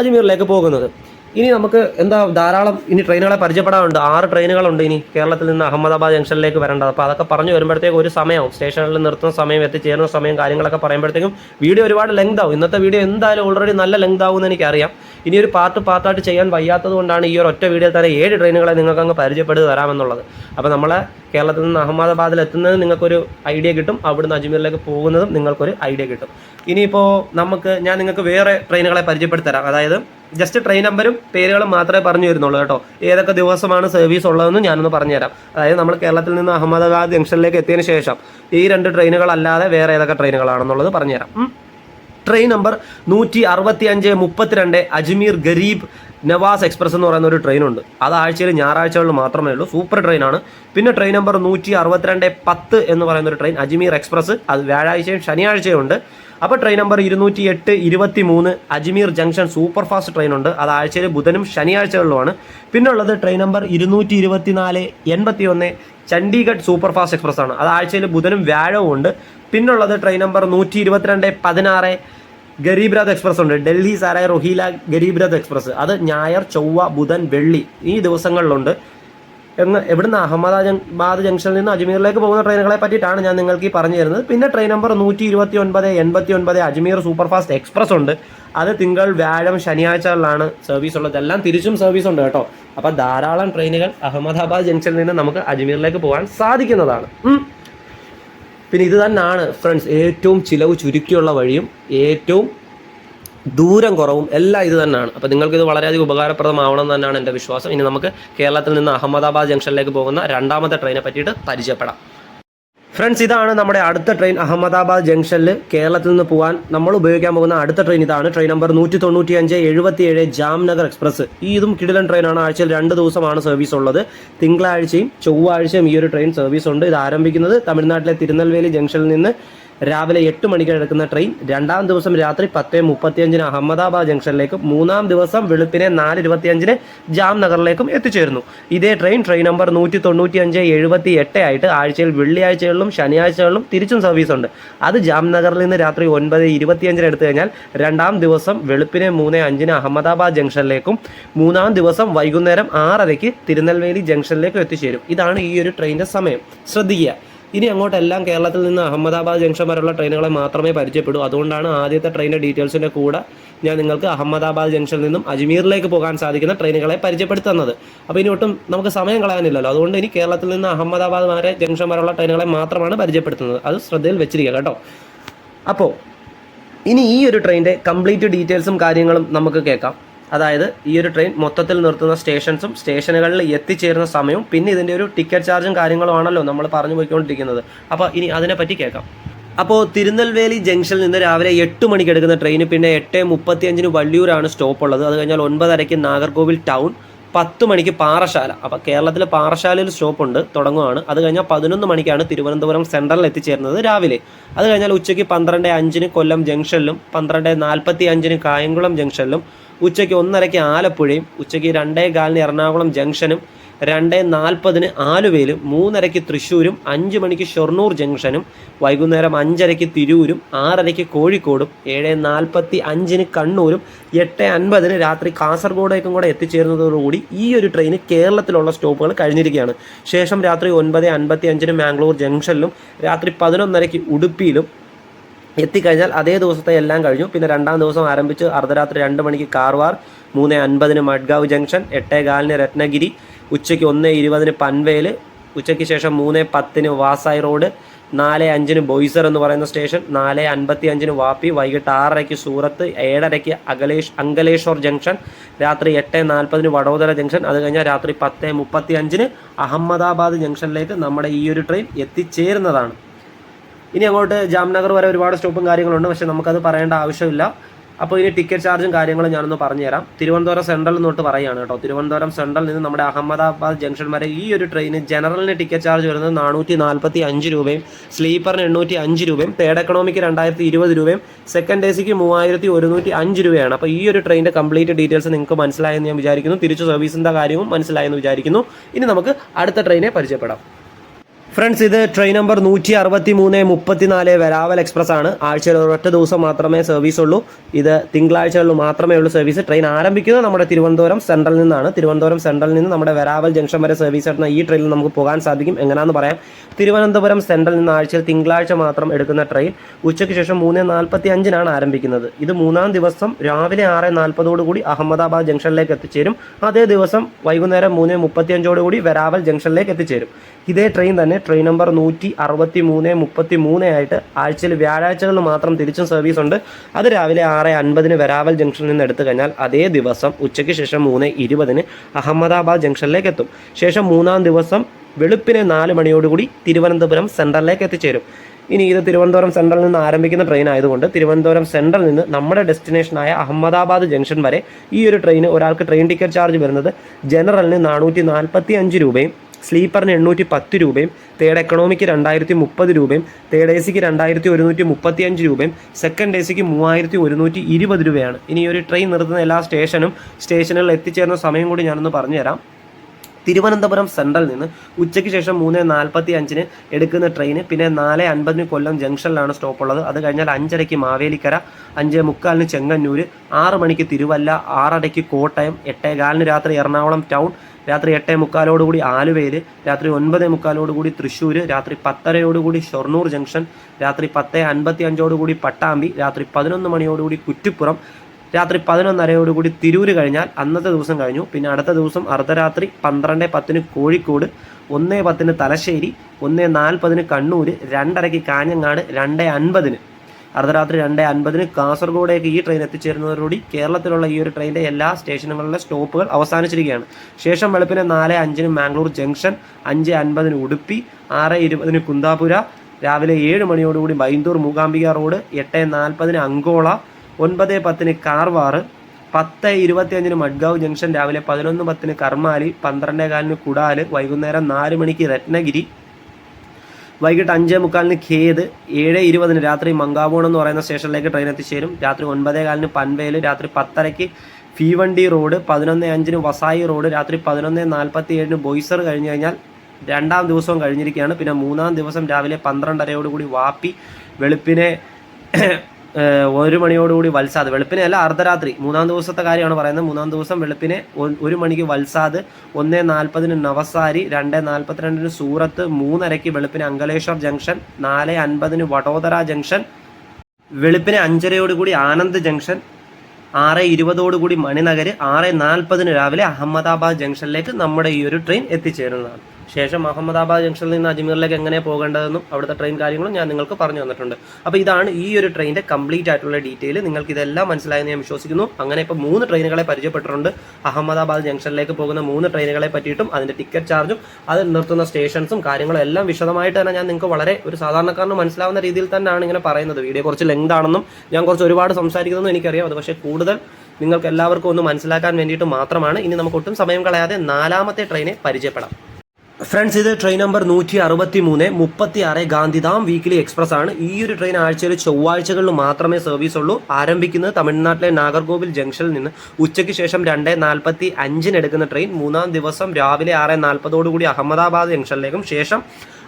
അജ്മീറിലേക്ക് പോകുന്നത്. ഇനി നമുക്ക് എന്താ ധാരാളം ഇനി ട്രെയിനുകളെ പരിചയപ്പെടാനുണ്ട്. ആറ് ട്രെയിനുകളുണ്ട് ഇനി കേരളത്തിൽ നിന്ന് അഹമ്മദാബാദ് ജംഗ്ഷനിലേക്ക് വരേണ്ടത്. അപ്പോൾ അതൊക്കെ പറഞ്ഞു വരുമ്പോഴത്തേക്ക് ഒരു സമയവും സ്റ്റേഷനിൽ നിർത്തുന്ന സമയം എത്തിച്ചേരുന്ന സമയം കാര്യങ്ങളൊക്കെ പറയുമ്പോഴത്തേക്കും വീഡിയോ ഒരുപാട് ലെങ്ത് ആവും. ഇന്നത്തെ വീഡിയോ എന്തായാലും ഓൾറെഡി നല്ല ലെങ്ത് ആവും എന്ന് എനിക്കറിയാം. ഇനി ഒരു പാർട്ട് പാർട്ടായിട്ട് ചെയ്യാൻ വയ്യാത്തത് കൊണ്ടാണ് ഈ ഒരു ഒറ്റ വീഡിയോ തന്നെ ഏഴ് ട്രെയിനുകളെ നിങ്ങൾക്ക് അങ്ങ് പരിചയപ്പെടുത്തി തരാമെന്നുള്ളത്. അപ്പോൾ നമ്മളെ കേരളത്തിൽ നിന്ന് അഹമ്മദാബാദിൽ എത്തുന്നത് നിങ്ങൾക്കൊരു ഐഡിയ കിട്ടും. അവിടുന്ന് അജ്മീറിലേക്ക് പോകുന്നതും നിങ്ങൾക്കൊരു ഐഡിയ കിട്ടും. ഇനിയിപ്പോൾ നമുക്ക് ഞാൻ നിങ്ങൾക്ക് വേറെ ട്രെയിനുകളെ പരിചയപ്പെടുത്തി തരാം. അതായത് ജസ്റ്റ് ട്രെയിൻ നമ്പരും പേരുകളും മാത്രമേ പറഞ്ഞു വരുന്നുള്ളൂ കേട്ടോ. ഏതൊക്കെ ദിവസമാണ് സർവീസ് ഉള്ളതെന്ന് ഞാനൊന്ന് പറഞ്ഞുതരാം. അതായത് നമ്മൾ കേരളത്തിൽ നിന്ന് അഹമ്മദാബാദ് ജംഗ്ഷനിലേക്ക് എത്തിയതിന് ശേഷം ഈ രണ്ട് ട്രെയിനുകളല്ലാതെ വേറെ ഏതൊക്കെ ട്രെയിനുകളാണെന്നുള്ളത് പറഞ്ഞുതരാം. ട്രെയിൻ നമ്പർ നൂറ്റി അറുപത്തി അഞ്ച് മുപ്പത്തിരണ്ട് അജ്മീർ ഗരീബ് നവാസ് എക്സ്പ്രസ് എന്ന് പറയുന്ന ഒരു ട്രെയിൻ ഉണ്ട്. അത് ആഴ്ചയിൽ ഞായറാഴ്ചകളിൽ മാത്രമേ ഉള്ളൂ. സൂപ്പർ ട്രെയിനാണ് പിന്നെ ട്രെയിൻ നമ്പർ നൂറ്റി അറുപത്തിരണ്ട് പത്ത് എന്ന് പറയുന്ന ഒരു ട്രെയിൻ അജ്മീർ എക്സ്പ്രസ്. അത് വ്യാഴാഴ്ചയും ശനിയാഴ്ചയും ഉണ്ട്. അപ്പോൾ ട്രെയിൻ നമ്പർ ഇരുന്നൂറ്റി എട്ട് ഇരുപത്തി മൂന്ന് Ajmer junction super fast train ഉണ്ട്. അത് ആഴ്ചയിൽ ബുധനും ശനിയാഴ്ചകളിലുമാണ്. പിന്നെ ഉള്ളത് ട്രെയിൻ നമ്പർ ഇരുന്നൂറ്റി ഇരുപത്തിനാല് എൺപത്തി ഒന്ന് ചണ്ഡീഗഡ് സൂപ്പർ ഫാസ്റ്റ് എക്സ്പ്രസ് ആണ്. അത് ആഴ്ചയിൽ ബുധനും വ്യാഴവും ഉണ്ട്. പിന്നുള്ളത് ട്രെയിൻ നമ്പർ നൂറ്റി ഇരുപത്തിരണ്ട് പതിനാറ് ഗരീബ് രഥ് എക്സ്പ്രസ് ഉണ്ട്. ഡൽഹി സാരായ് റൊഹീല ഗരീബ് രഥ് എക്സ്പ്രസ് അത് ഞായർ ചൊവ്വ ബുധൻ വെള്ളി ഈ ദിവസങ്ങളിലുണ്ട്. എന്ന് എവിടുന്ന് അഹമ്മദാബാദ് ജംഗ്ഷനിൽ നിന്ന് അജ്മീറിലേക്ക് പോകുന്ന ട്രെയിനുകളെ പറ്റിയിട്ടാണ് ഞാൻ നിങ്ങൾക്ക് ഈ പറഞ്ഞു തരുന്നത്. പിന്നെ ട്രെയിൻ നമ്പർ നൂറ്റി ഇരുപത്തി ഒൻപത് എൺപത്തി ഒൻപത് അജ്മീർ സൂപ്പർ ഫാസ്റ്റ് എക്സ്പ്രസ് ഉണ്ട്. അത് തിങ്കൾ വ്യാഴം ശനിയാഴ്ചകളിലാണ് സർവീസ് ഉള്ളത്. എല്ലാം തിരിച്ചും സർവീസ് ഉണ്ട് കേട്ടോ. അപ്പോൾ ധാരാളം ട്രെയിനുകൾ അഹമ്മദാബാദ് ജംഗ്ഷനിൽ നിന്ന് നമുക്ക് അജ്മീറിലേക്ക് പോകാൻ സാധിക്കുന്നതാണ്. പിന്നെ ഇത് തന്നെയാണ് ഫ്രണ്ട്സ് ഏറ്റവും ചിലവ് ചുരുക്കിയുള്ള വഴിയും ഏറ്റവും ദൂരം കുറവും എല്ലാം ഇത് തന്നെയാണ്. അപ്പോൾ നിങ്ങൾക്ക് ഇത് വളരെയധികം ഉപകാരപ്രദമാവണം തന്നെയാണ് എന്റെ വിശ്വാസം. ഇനി നമുക്ക് കേരളത്തിൽ നിന്ന് അഹമ്മദാബാദ് ജംഗ്ഷനിലേക്ക് പോകുന്ന രണ്ടാമത്തെ ട്രെയിനെ പറ്റിയിട്ട് പരിചയപ്പെടാം. ഫ്രണ്ട്സ് ഇതാണ് നമ്മുടെ അടുത്ത ട്രെയിൻ അഹമ്മദാബാദ് ജംഗ്ഷനിൽ കേരളത്തിൽ നിന്ന് പോകാൻ നമ്മൾ ഉപയോഗിക്കാൻ പോകുന്ന അടുത്ത ട്രെയിൻ ഇതാണ്. ട്രെയിൻ നമ്പർ നൂറ്റി തൊണ്ണൂറ്റി അഞ്ച് എഴുപത്തി ഏഴ് ജാംനഗർ എക്സ്പ്രസ് ഈ ഇതും കിടിലൻ ട്രെയിനാണ് ആഴ്ചയിൽ രണ്ട് ദിവസമാണ് സർവീസ് ഉള്ളത്. തിങ്കളാഴ്ചയും ചൊവ്വാഴ്ചയും ഈ ഒരു ട്രെയിൻ സർവീസ് ഉണ്ട്. ഇത് ആരംഭിക്കുന്നത് തമിഴ്നാട്ടിലെ തിരുനെൽവേലി ജംഗ്ഷനിൽ നിന്ന് രാവിലെ എട്ട് മണിക്ക് എടുക്കുന്ന ട്രെയിൻ രണ്ടാം ദിവസം രാത്രി പത്ത് മുപ്പത്തിയഞ്ചിന് അഹമ്മദാബാദ് ജംഗ്ഷനിലേക്കും മൂന്നാം ദിവസം വെളുപ്പിനെ നാല് ഇരുപത്തിയഞ്ചിന് ജാംനഗറിലേക്കും എത്തിച്ചേരുന്നു. ഇതേ ട്രെയിൻ ട്രെയിൻ നമ്പർ നൂറ്റി തൊണ്ണൂറ്റി അഞ്ച് എഴുപത്തി എട്ട് ആയിട്ട് ആഴ്ചയിൽ വെള്ളിയാഴ്ചകളിലും ശനിയാഴ്ചകളിലും തിരിച്ചും സർവീസ് ഉണ്ട്. അത് ജാംനഗറിൽ നിന്ന് രാത്രി ഒൻപത് ഇരുപത്തിയഞ്ചിന് എടുത്തു കഴിഞ്ഞാൽ രണ്ടാം ദിവസം വെളുപ്പിനെ മൂന്ന് അഞ്ചിന് അഹമ്മദാബാദ് ജംഗ്ഷനിലേക്കും മൂന്നാം ദിവസം വൈകുന്നേരം ആറരയ്ക്ക് തിരുനെൽവേലി ജംഗ്ഷനിലേക്കും എത്തിച്ചേരും. ഇതാണ് ഈ ഒരു ട്രെയിനിന്റെ സമയം. ശ്രദ്ധിക്കുക. ഇനി അങ്ങോട്ടെല്ലാം കേരളത്തിൽ നിന്ന് അഹമ്മദാബാദ് ജംഗ്ഷൻ വരെയുള്ള ട്രെയിനുകളെ മാത്രമേ പരിചയപ്പെടൂ. അതുകൊണ്ടാണ് ആദ്യത്തെ ട്രെയിനിന്റെ ഡീറ്റെയിൽസിന്റെ കൂടെ ഞാൻ നിങ്ങൾക്ക് അഹമ്മദാബാദ് ജംഗ്ഷനിൽ നിന്നും അജ്മീറിലേക്ക് പോകാൻ സാധിക്കുന്ന ട്രെയിനുകളെ പരിചയപ്പെടുത്തുന്നത് അപ്പോൾ ഇനി ഒട്ടും നമുക്ക് സമയം കളയാനില്ലല്ലോ. അതുകൊണ്ട് ഇനി കേരളത്തിൽ നിന്ന് അഹമ്മദാബാദ് വരെ ജംഗ്ഷൻ വരെയുള്ള ട്രെയിനുകളെ മാത്രമാണ് പരിചയപ്പെടുത്തുന്നത്. അത് ശ്രദ്ധയിൽ വെച്ചിരിക്കുക കേട്ടോ. അപ്പോൾ ഇനി ഈ ഒരു ട്രെയിനിന്റെ കംപ്ലീറ്റ് ഡീറ്റെയിൽസും കാര്യങ്ങളും നമുക്ക് കേൾക്കാം. അതായത് ഈ ഒരു ട്രെയിൻ മൊത്തത്തിൽ നിർത്തുന്ന സ്റ്റേഷൻസും സ്റ്റേഷനുകളിൽ എത്തിച്ചേരുന്ന സമയവും പിന്നെ ഇതിന്റെ ഒരു ടിക്കറ്റ് ചാർജും കാര്യങ്ങളും ആണല്ലോ നമ്മൾ പറഞ്ഞു പോയിക്കൊണ്ടിരിക്കുന്നത്. അപ്പോൾ ഇനി അതിനെപ്പറ്റി കേൾക്കാം. അപ്പോൾ തിരുനെൽവേലി ജംഗ്ഷനിൽ നിന്ന് രാവിലെ എട്ട് മണിക്ക് എടുക്കുന്ന ട്രെയിൻ പിന്നെ എട്ട് മുപ്പത്തിയഞ്ചിന് വള്ളിയൂരാണ് സ്റ്റോപ്പ് ഉള്ളത്. അത് കഴിഞ്ഞാൽ ഒൻപതരയ്ക്ക് നാഗർകോവിൽ ടൗൺ പത്ത് മണിക്ക് പാറശാല. അപ്പോൾ കേരളത്തിലെ പാറശാലയിൽ സ്റ്റോപ്പ് ഉണ്ട് തുടങ്ങുകയാണ് അത് കഴിഞ്ഞാൽ പതിനൊന്ന് മണിക്കാണ് തിരുവനന്തപുരം സെൻട്രലിൽ എത്തിച്ചേരുന്നത് രാവിലെ. അത് കഴിഞ്ഞാൽ ഉച്ചയ്ക്ക് പന്ത്രണ്ട് അഞ്ചിന് കൊല്ലം ജംഗ്ഷനിലും പന്ത്രണ്ട് നാൽപ്പത്തി അഞ്ചിന് കായംകുളം ജംഗ്ഷനിലും ഉച്ചയ്ക്ക് ഒന്നരയ്ക്ക് ആലപ്പുഴയും ഉച്ചയ്ക്ക് രണ്ടേ കാലിന് എറണാകുളം ജംഗ്ഷനും രണ്ട് നാൽപ്പതിന് ആലുവയിലും മൂന്നരയ്ക്ക് തൃശ്ശൂരും അഞ്ച് മണിക്ക് ഷൊർണൂർ ജംഗ്ഷനും വൈകുന്നേരം അഞ്ചരയ്ക്ക് തിരൂരും ആറരയ്ക്ക് കോഴിക്കോടും ഏഴ് നാൽപ്പത്തി അഞ്ചിന് കണ്ണൂരും എട്ട് അൻപതിന് രാത്രി കാസർഗോഡേക്കും കൂടെ എത്തിച്ചേരുന്നതോടുകൂടി ഈ ഒരു ട്രെയിൻ കേരളത്തിലുള്ള സ്റ്റോപ്പുകൾ കഴിഞ്ഞിരിക്കുകയാണ്. ശേഷം രാത്രി ഒൻപത് അൻപത്തി അഞ്ചിന് മാംഗ്ലൂർ ജംഗ്ഷനിലും രാത്രി പതിനൊന്നരയ്ക്ക് ഉടുപ്പിയിലും എത്തിക്കഴിഞ്ഞാൽ അതേ ദിവസത്തെ എല്ലാം കഴിഞ്ഞു. പിന്നെ രണ്ടാം ദിവസം ആരംഭിച്ച് അർദ്ധരാത്രി രണ്ട് മണിക്ക് കാർവാർ മൂന്ന് അൻപതിന് മഡ്ഗാവ് ജംഗ്ഷൻ എട്ടേ കാലിന് രത്നഗിരി ഉച്ചയ്ക്ക് ഒന്ന് ഇരുപതിന് പൻവേൽ ഉച്ചയ്ക്ക് ശേഷം മൂന്ന് പത്തിന് വാസായി റോഡ് നാല് അഞ്ചിന് ബോയ്സർ എന്ന് പറയുന്ന സ്റ്റേഷൻ നാല് അൻപത്തി അഞ്ചിന് വാപ്പി വൈകിട്ട് ആറരയ്ക്ക് സൂറത്ത് ഏഴരയ്ക്ക് അകലേഷ് അങ്കലേശ്വർ ജംഗ്ഷൻ രാത്രി എട്ട് നാൽപ്പതിന് വഡോദര ജംഗ്ഷൻ അത് കഴിഞ്ഞാൽ രാത്രി പത്ത് മുപ്പത്തി അഞ്ചിന് അഹമ്മദാബാദ് ജംഗ്ഷനിലേക്ക് നമ്മുടെ ഈ ഒരു ട്രെയിൻ എത്തിച്ചേരുന്നതാണ്. ഇനി അങ്ങോട്ട് ജാംനഗർ വരെ ഒരുപാട് സ്റ്റോപ്പും കാര്യങ്ങളുണ്ട് പക്ഷെ നമുക്കത് പറയേണ്ട ആവശ്യമില്ല. അപ്പോൾ ഇനി ടിക്കറ്റ് ചാർജും കാര്യങ്ങളും ഞാനൊന്ന് പറഞ്ഞുതരാം. തിരുവനന്തപുരം സെൻട്രൽ തൊട്ട് പറയുകയാണ് കേട്ടോ. തിരുവനന്തപുരം സെൻട്രൽ നിന്ന് നമ്മുടെ അഹമ്മദാബാദ് ജംഗ്ഷൻ വരെ ഈ ഒരു ട്രെയിന് ജനറലിന് ടിക്കറ്റ് ചാർജ് വരുന്നത് നാനൂറ്റി നാൽപ്പത്തി അഞ്ച് രൂപയും സ്ലീപ്പറിന് എണ്ണൂറ്റി അഞ്ച് രൂപയും തേർഡ് എക്കണോമിക്ക് രണ്ടായിരത്തി ഇരുപത് രൂപയും സെക്കൻഡ് എ സിക്ക് മൂവായിരത്തി ഒരുന്നൂറ്റി അഞ്ച് രൂപയാണ്. അപ്പോൾ ഈ ഒരു ട്രെയിനിന്റെ കംപ്ലീറ്റ് ഡീറ്റെയിൽസ് നിങ്ങൾക്ക് മനസ്സിലായെന്ന് ഞാൻ വിചാരിക്കുന്നു. തിരിച്ചു സർവീസിന്റെ കാര്യവും മനസ്സിലായെന്ന് വിചാരിക്കുന്നു. ഇനി നമുക്ക് അടുത്ത ട്രെയിനെ പരിചയപ്പെടാം. ഫ്രണ്ട്സ് ഇത് ട്രെയിൻ നമ്പർ നൂറ്റി അറുപത്തി മൂന്ന് മുപ്പത്തിനാല് വെരാവൽ എക്സ്പ്രസ് ആണ് ആഴ്ചയിൽ ഒരൊറ്റ ദിവസം മാത്രമേ സർവീസ് ഉള്ളൂ ഇത് തിങ്കളാഴ്ചകളിൽ മാത്രമേ ഉള്ളൂ സർവീസ്. ട്രെയിൻ ആരംഭിക്കുന്നത് നമ്മുടെ തിരുവനന്തപുരം സെൻട്രലിൽ നിന്നാണ്. തിരുവനന്തപുരം സെൻട്രലിൽ നിന്ന് നമ്മുടെ വരാവൽ ജംഗ്ഷൻ വരെ സർവീസ് നടത്തുന്ന ഈ ട്രെയിനിൽ നമുക്ക് പോകാൻ സാധിക്കും. എങ്ങനെയാണെന്ന് പറയാം. തിരുവനന്തപുരം സെൻട്രലിൽ നിന്ന് ആഴ്ചയിൽ തിങ്കളാഴ്ച മാത്രം എടുക്കുന്ന ട്രെയിൻ ഉച്ചയ്ക്ക് ശേഷം മൂന്ന് നാൽപ്പത്തി അഞ്ചിനാണ് ആരംഭിക്കുന്നത്. ഇത് മൂന്നാം ദിവസം രാവിലെ ആറ് നാൽപ്പതോടുകൂടി അഹമ്മദാബാദ് ജംഗ്ഷനിലേക്ക് എത്തിച്ചേരും. അതേ ദിവസം വൈകുന്നേരം മൂന്ന് മുപ്പത്തിയഞ്ചോടുകൂടി വരാവൽ ജംഗ്ഷനിലേക്ക് എത്തിച്ചേരും. ഇതേ ട്രെയിൻ തന്നെ. ട്രെയിൻ നമ്പർ നൂറ്റി അറുപത്തി മൂന്ന് മുപ്പത്തി മൂന്ന് ആയിട്ട് ആഴ്ചയിൽ വ്യാഴാഴ്ചകളിൽ മാത്രം തിരിച്ചും സർവീസ് ഉണ്ട്. അത് രാവിലെ ആറ് അൻപതിന് വരാവൽ ജംഗ്ഷനിൽ നിന്ന് എടുത്തു കഴിഞ്ഞാൽ അതേ ദിവസം ഉച്ചയ്ക്ക് ശേഷം മൂന്ന് ഇരുപതിന് അഹമ്മദാബാദ് ജംഗ്ഷനിലേക്ക് എത്തും. ശേഷം മൂന്നാം ദിവസം വെളുപ്പിന് നാല് മണിയോടുകൂടി തിരുവനന്തപുരം സെൻട്രലിലേക്ക് എത്തിച്ചേരും. ഇനി ഇത് തിരുവനന്തപുരം സെൻട്രലിൽ നിന്ന് ആരംഭിക്കുന്ന ട്രെയിൻ ആയതുകൊണ്ട് തിരുവനന്തപുരം സെൻട്രലിൽ നിന്ന് നമ്മുടെ ഡെസ്റ്റിനേഷനായ അഹമ്മദാബാദ് ജംഗ്ഷൻ വരെ ഈ ഒരു ട്രെയിൻ ഒരാൾക്ക് ട്രെയിൻ ടിക്കറ്റ് ചാർജ് വരുന്നത് ജനറലിന് നാനൂറ്റി നാൽപ്പത്തി അഞ്ച് രൂപയും സ്ലീപ്പറിന് എണ്ണൂറ്റി പത്ത് രൂപയും തേർഡ് എക്കണോമിക്ക് രണ്ടായിരത്തി മുപ്പത് രൂപയും തേർഡ് എ സിക്ക് രണ്ടായിരത്തി ഒരുന്നൂറ്റി മുപ്പത്തി അഞ്ച് രൂപയും സെക്കൻഡ് എ സിക്ക് മൂവായിരത്തി ഒരുന്നൂറ്റി ഇരുപത് രൂപയാണ്. ഇനി ഒരു ട്രെയിൻ നിർത്തുന്ന എല്ലാ സ്റ്റേഷനും സ്റ്റേഷനുകളിൽ എത്തിച്ചേരുന്ന സമയം കൂടി ഞാനൊന്ന് പറഞ്ഞുതരാം. തിരുവനന്തപുരം സെൻട്രൽ നിന്ന് ഉച്ചയ്ക്ക് ശേഷം മൂന്ന് നാൽപ്പത്തി അഞ്ചിന് എടുക്കുന്ന ട്രെയിന് പിന്നെ നാല് അൻപതിന് കൊല്ലം ജംഗ്ഷനിലാണ് സ്റ്റോപ്പ് ഉള്ളത്. അത് കഴിഞ്ഞാൽ അഞ്ചരയ്ക്ക് മാവേലിക്കര അഞ്ച് മുക്കാലിന് ചെങ്ങന്നൂർ ആറ് മണിക്ക് തിരുവല്ല ആറരയ്ക്ക് കോട്ടയം എട്ടേകാലിന് രാത്രി എറണാകുളം ടൗൺ രാത്രി എട്ടേ മുക്കാലോടുകൂടി ആലുവയിൽ രാത്രി ഒൻപതേ മുക്കാലോടുകൂടി തൃശ്ശൂർ രാത്രി പത്തരയോടുകൂടി ഷൊർണൂർ ജംഗ്ഷൻ രാത്രി പത്തേ അൻപത്തി അഞ്ചോടുകൂടി പട്ടാമ്പി രാത്രി പതിനൊന്ന് മണിയോടുകൂടി കുറ്റിപ്പുറം രാത്രി പതിനൊന്നരയോടുകൂടി തിരൂര് കഴിഞ്ഞാൽ അന്നത്തെ ദിവസം കഴിഞ്ഞു. പിന്നെ അടുത്ത ദിവസം അർദ്ധരാത്രി പന്ത്രണ്ട് പത്തിന് കോഴിക്കോട് ഒന്നേ പത്തിന് തലശ്ശേരി ഒന്നേ നാൽപ്പതിന് കണ്ണൂർ രണ്ടരയ്ക്ക് കാഞ്ഞങ്ങാട് രണ്ടേ അൻപതിന്. അർദ്ധരാത്രി രണ്ട് അൻപതിന് കാസർഗോഡേക്ക് ഈ ട്രെയിൻ എത്തിച്ചേരുന്നതോടുകൂടി കേരളത്തിലുള്ള ഈ ഒരു ട്രെയിനിന്റെ എല്ലാ സ്റ്റേഷനുകളിലെ സ്റ്റോപ്പുകൾ അവസാനിച്ചിരിക്കുകയാണ്. ശേഷം വെളുപ്പിന് നാല് അഞ്ചിന് മാംഗ്ലൂർ ജംഗ്ഷൻ അഞ്ച് അൻപതിന് ഉടുപ്പി ആറ് ഇരുപതിന് കുന്താപുര രാവിലെ ഏഴ് മണിയോടുകൂടി ബൈന്ദൂർ മൂകാംബിക റോഡ് എട്ട് നാൽപ്പതിന് അങ്കോള ഒൻപത് പത്തിന് കാർവാറ് പത്ത് ഇരുപത്തിയഞ്ചിന് മഡ്ഗാവ് ജംഗ്ഷൻ രാവിലെ പതിനൊന്ന് പത്തിന് കർമാലി പന്ത്രണ്ടേ കാലിന് കുടാൽ വൈകുന്നേരം നാല് മണിക്ക് രത്നഗിരി വൈകിട്ട് അഞ്ചേ മുക്കാലിന് ഖേദ് ഏഴ് ഇരുപതിന് രാത്രി മങ്കാവോൺ എന്ന് പറയുന്ന സ്റ്റേഷനിലേക്ക് ട്രെയിൻ എത്തിച്ചേരും. രാത്രി ഒൻപതേ കാലിന് പൻവേൽ രാത്രി പത്തരയ്ക്ക് ഫീവണ്ടി റോഡ് പതിനൊന്ന് അഞ്ചിന് വസായി റോഡ് രാത്രി പതിനൊന്ന് നാൽപ്പത്തി ഏഴിന് ബോയ്സർ കഴിഞ്ഞു കഴിഞ്ഞാൽ രണ്ടാം ദിവസവും കഴിഞ്ഞിരിക്കുകയാണ്. പിന്നെ മൂന്നാം ദിവസം രാവിലെ പന്ത്രണ്ടരയോടുകൂടി വാപ്പി വെളുപ്പിനെ ഒരു മണിയോടുകൂടി വൽസാദ് വെളുപ്പിനെ അല്ല അർദ്ധരാത്രി. മൂന്നാം ദിവസത്തെ കാര്യമാണ് പറയുന്നത്. മൂന്നാം ദിവസം വെളുപ്പിനെ ഒരു മണിക്ക് വൽസാദ് ഒന്ന് നാൽപ്പതിന് നവസാരി രണ്ട് നാൽപ്പത്തിരണ്ടിന് സൂറത്ത് മൂന്നരയ്ക്ക് വെളുപ്പിന് അങ്കലേശ്വർ ജംഗ്ഷൻ നാല് അൻപതിന് വഡോദര ജംഗ്ഷൻ വെളുപ്പിന് അഞ്ചരയോടുകൂടി ആനന്ദ് ജംഗ്ഷൻ ആറ് ഇരുപതോടുകൂടി മണിനഗർ ആറ് നാൽപ്പതിന് രാവിലെ അഹമ്മദാബാദ് ജംഗ്ഷനിലേക്ക് നമ്മുടെ ഈ ഒരു ട്രെയിൻ എത്തിച്ചേരുന്നതാണ്. ശേഷം അഹമ്മദാബാദ് ജംഗ്ഷനിൽ നിന്ന് അജ്മീറിലേക്ക് എങ്ങനെ പോകേണ്ടതെന്നും അവിടുത്തെ ട്രെയിൻ കാര്യങ്ങളും ഞാൻ നിങ്ങൾക്ക് പറഞ്ഞു തന്നിട്ടുണ്ട്. അപ്പോൾ ഇതാണ് ഈ ഒരു ട്രെയിനിന്റെ കംപ്ലീറ്റ് ആയിട്ടുള്ള ഡീറ്റെയിൽ നിങ്ങൾക്ക് ഇതെല്ലാം മനസ്സിലായെന്ന് ഞാൻ വിശ്വസിക്കുന്നു. അങ്ങനെ ഇപ്പോൾ മൂന്ന് ട്രെയിനുകളെ പരിചയപ്പെട്ടിട്ടുണ്ട്. അഹമ്മദാബാദ് ജംഗ്ഷനിലേക്ക് പോകുന്ന മൂന്ന് ട്രെയിനുകളെ പറ്റിയിട്ടും അതിന്റെ ടിക്കറ്റ് ചാർജും അത് നിർത്തുന്ന സ്റ്റേഷൻസും കാര്യങ്ങളും എല്ലാം വിശദമായിട്ട് തന്നെ ഞാൻ നിങ്ങൾക്ക് വളരെ ഒരു സാധാരണക്കാരന് മനസ്സിലാവുന്ന രീതിയിൽ തന്നെയാണ് ഇങ്ങനെ പറയുന്നത്. വീഡിയോ കുറച്ച് ലെങ്ത് ആണെന്നും ഞാൻ കുറച്ച് ഒരുപാട് സംസാരിക്കുന്നതെന്നും എനിക്കറിയാം. അത് പക്ഷേ കൂടുതൽ നിങ്ങൾക്ക് എല്ലാവർക്കും ഒന്ന് മനസ്സിലാക്കാൻ വേണ്ടിയിട്ട് മാത്രമാണ്. ഇനി നമുക്ക് ഒട്ടും സമയം കളയാതെ നാലാമത്തെ ട്രെയിനെ പരിചയപ്പെടാം. ഫ്രണ്ട്സ് ഇത് ട്രെയിൻ നമ്പർ നൂറ്റി അറുപത്തി മൂന്ന് മുപ്പത്തി ആറ് ഗാന്ധിധാം വീക്കിലി എക്സ്പ്രസ് ആണ്. ഈ ഒരു ട്രെയിൻ ആഴ്ചയിൽ ചൊവ്വാഴ്ചകളിൽ മാത്രമേ സർവീസ് ഉള്ളൂ ആരംഭിക്കുന്നത് തമിഴ്നാട്ടിലെ നാഗർകോവിൽ ജംഗ്ഷനിൽ നിന്ന് ഉച്ചയ്ക്ക് ശേഷം രണ്ട് നാൽപ്പത്തി അഞ്ചിന് എടുക്കുന്ന ട്രെയിൻ. മൂന്നാം ദിവസം രാവിലെ ആറ് നാൽപ്പതോടുകൂടി അഹമ്മദാബാദ് ജംഗ്ഷനിലേക്കും ശേഷം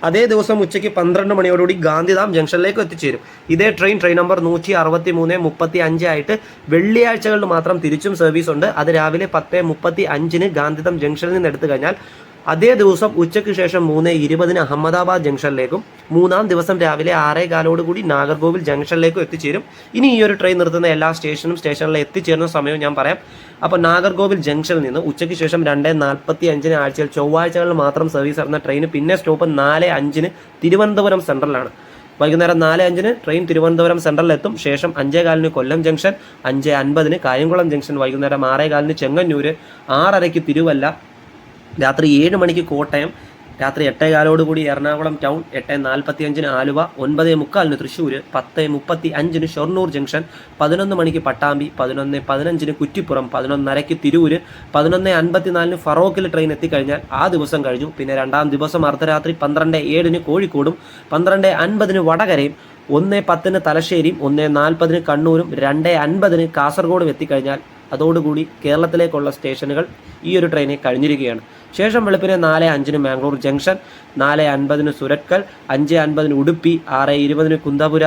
അതേ ദിവസം ഉച്ചയ്ക്ക് പന്ത്രണ്ട് മണിയോടുകൂടി ഗാന്ധിധാം ജംഗ്ഷനിലേക്ക് എത്തിച്ചേരും. ഇതേ ട്രെയിൻ ട്രെയിൻ നമ്പർ നൂറ്റി അറുപത്തി മൂന്ന് മുപ്പത്തി അഞ്ച് ആയിട്ട് വെള്ളിയാഴ്ചകളിൽ മാത്രം തിരിച്ചും സർവീസ് ഉണ്ട് അത് രാവിലെ പത്ത് മുപ്പത്തി അഞ്ചിന് ഗാന്ധിധാം ജംഗ്ഷനിൽ നിന്ന് എടുത്തു കഴിഞ്ഞാൽ അതേ ദിവസം ഉച്ചയ്ക്ക് ശേഷം മൂന്ന് ഇരുപതിന് അഹമ്മദാബാദ് ജംഗ്ഷനിലേക്കും മൂന്നാം ദിവസം രാവിലെ ആറേ കാലോടുകൂടി നാഗർകോവിൽ ജംഗ്ഷനിലേക്കും എത്തിച്ചേരും. ഇനി ഈ ഒരു ട്രെയിൻ നിർത്തുന്ന എല്ലാ സ്റ്റേഷനും സ്റ്റേഷനിൽ എത്തിച്ചേരുന്ന സമയവും ഞാൻ പറയാം. അപ്പോൾ നാഗർകോവിൽ ജംഗ്ഷനിൽ നിന്ന് ഉച്ചയ്ക്ക് ശേഷം രണ്ട് നാൽപ്പത്തി അഞ്ചിന് ആഴ്ചയിൽ ചൊവ്വാഴ്ചകളിൽ മാത്രം സർവീസ് നടന്ന ട്രെയിൻ പിന്നെ സ്റ്റോപ്പ് നാല് അഞ്ചിന് തിരുവനന്തപുരം സെൻട്രലാണ് വൈകുന്നേരം നാല് അഞ്ചിന് ട്രെയിൻ തിരുവനന്തപുരം സെൻട്രലിലെത്തും ശേഷം അഞ്ചേ കാലിന് കൊല്ലം ജംഗ്ഷൻ അഞ്ച് അൻപതിന് കായംകുളം ജംഗ്ഷൻ വൈകുന്നേരം ആറേ കാലിന് ചെങ്ങന്നൂര് ആറരയ്ക്ക് തിരുവല്ല രാത്രി ഏഴ് മണിക്ക് കോട്ടയം രാത്രി എട്ടേ കാലോടുകൂടി എറണാകുളം ടൗൺ എട്ട് നാൽപ്പത്തി അഞ്ചിന് ആലുവ ഒൻപത് മുക്കാലിന് തൃശ്ശൂർ പത്ത് മുപ്പത്തി അഞ്ചിന് ഷൊർണൂർ ജംഗ്ഷൻ പതിനൊന്ന് മണിക്ക് പട്ടാമ്പി പതിനൊന്ന് പതിനഞ്ചിന് കുറ്റിപ്പുറം പതിനൊന്നരയ്ക്ക് തിരൂര് പതിനൊന്ന് അൻപത്തിനാലിന് ഫറോക്കിൽ ട്രെയിൻ എത്തിക്കഴിഞ്ഞാൽ ആ ദിവസം കഴിഞ്ഞു. പിന്നെ രണ്ടാം ദിവസം അർദ്ധരാത്രി പന്ത്രണ്ട് ഏഴിന് കോഴിക്കോടും പന്ത്രണ്ട് അൻപതിന് വടകരയും ഒന്ന് പത്തിന് തലശ്ശേരിയും ഒന്ന് നാൽപ്പതിന് കണ്ണൂരും രണ്ട് അൻപതിന് കാസർഗോഡും എത്തിക്കഴിഞ്ഞാൽ അതോടുകൂടി കേരളത്തിലേക്കുള്ള സ്റ്റേഷനുകൾ ഈ ഒരു ട്രെയിനിൽ കഴിഞ്ഞിരിക്കുകയാണ്. ശേഷം വെളുപ്പിന് നാല് അഞ്ചിന് മാംഗ്ലൂർ ജംഗ്ഷൻ നാല് അൻപതിന് സുരത്കൽ അഞ്ച് അൻപതിന് ഉടുപ്പി ആറ് ഇരുപതിന് കുന്തപുര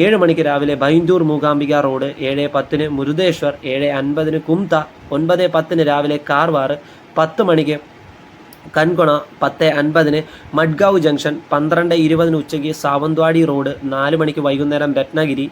ഏഴ് മണിക്ക് രാവിലെ ബൈന്ദൂർ മൂകാംബിക റോഡ് ഏഴ് പത്തിന് മുരുദേശ്വർ ഏഴ് അൻപതിന് കുംത ഒൻപത് പത്തിന് രാവിലെ കാർവാർ പത്ത് മണിക്ക് കൺകൊണ പത്ത് അൻപതിന് മഡ്ഗാവ് ജംഗ്ഷൻ പന്ത്രണ്ട് ഇരുപതിന് ഉച്ചയ്ക്ക് സാവന്ത്വാടി റോഡ് നാല് മണിക്ക് വൈകുന്നേരം രത്നഗിരി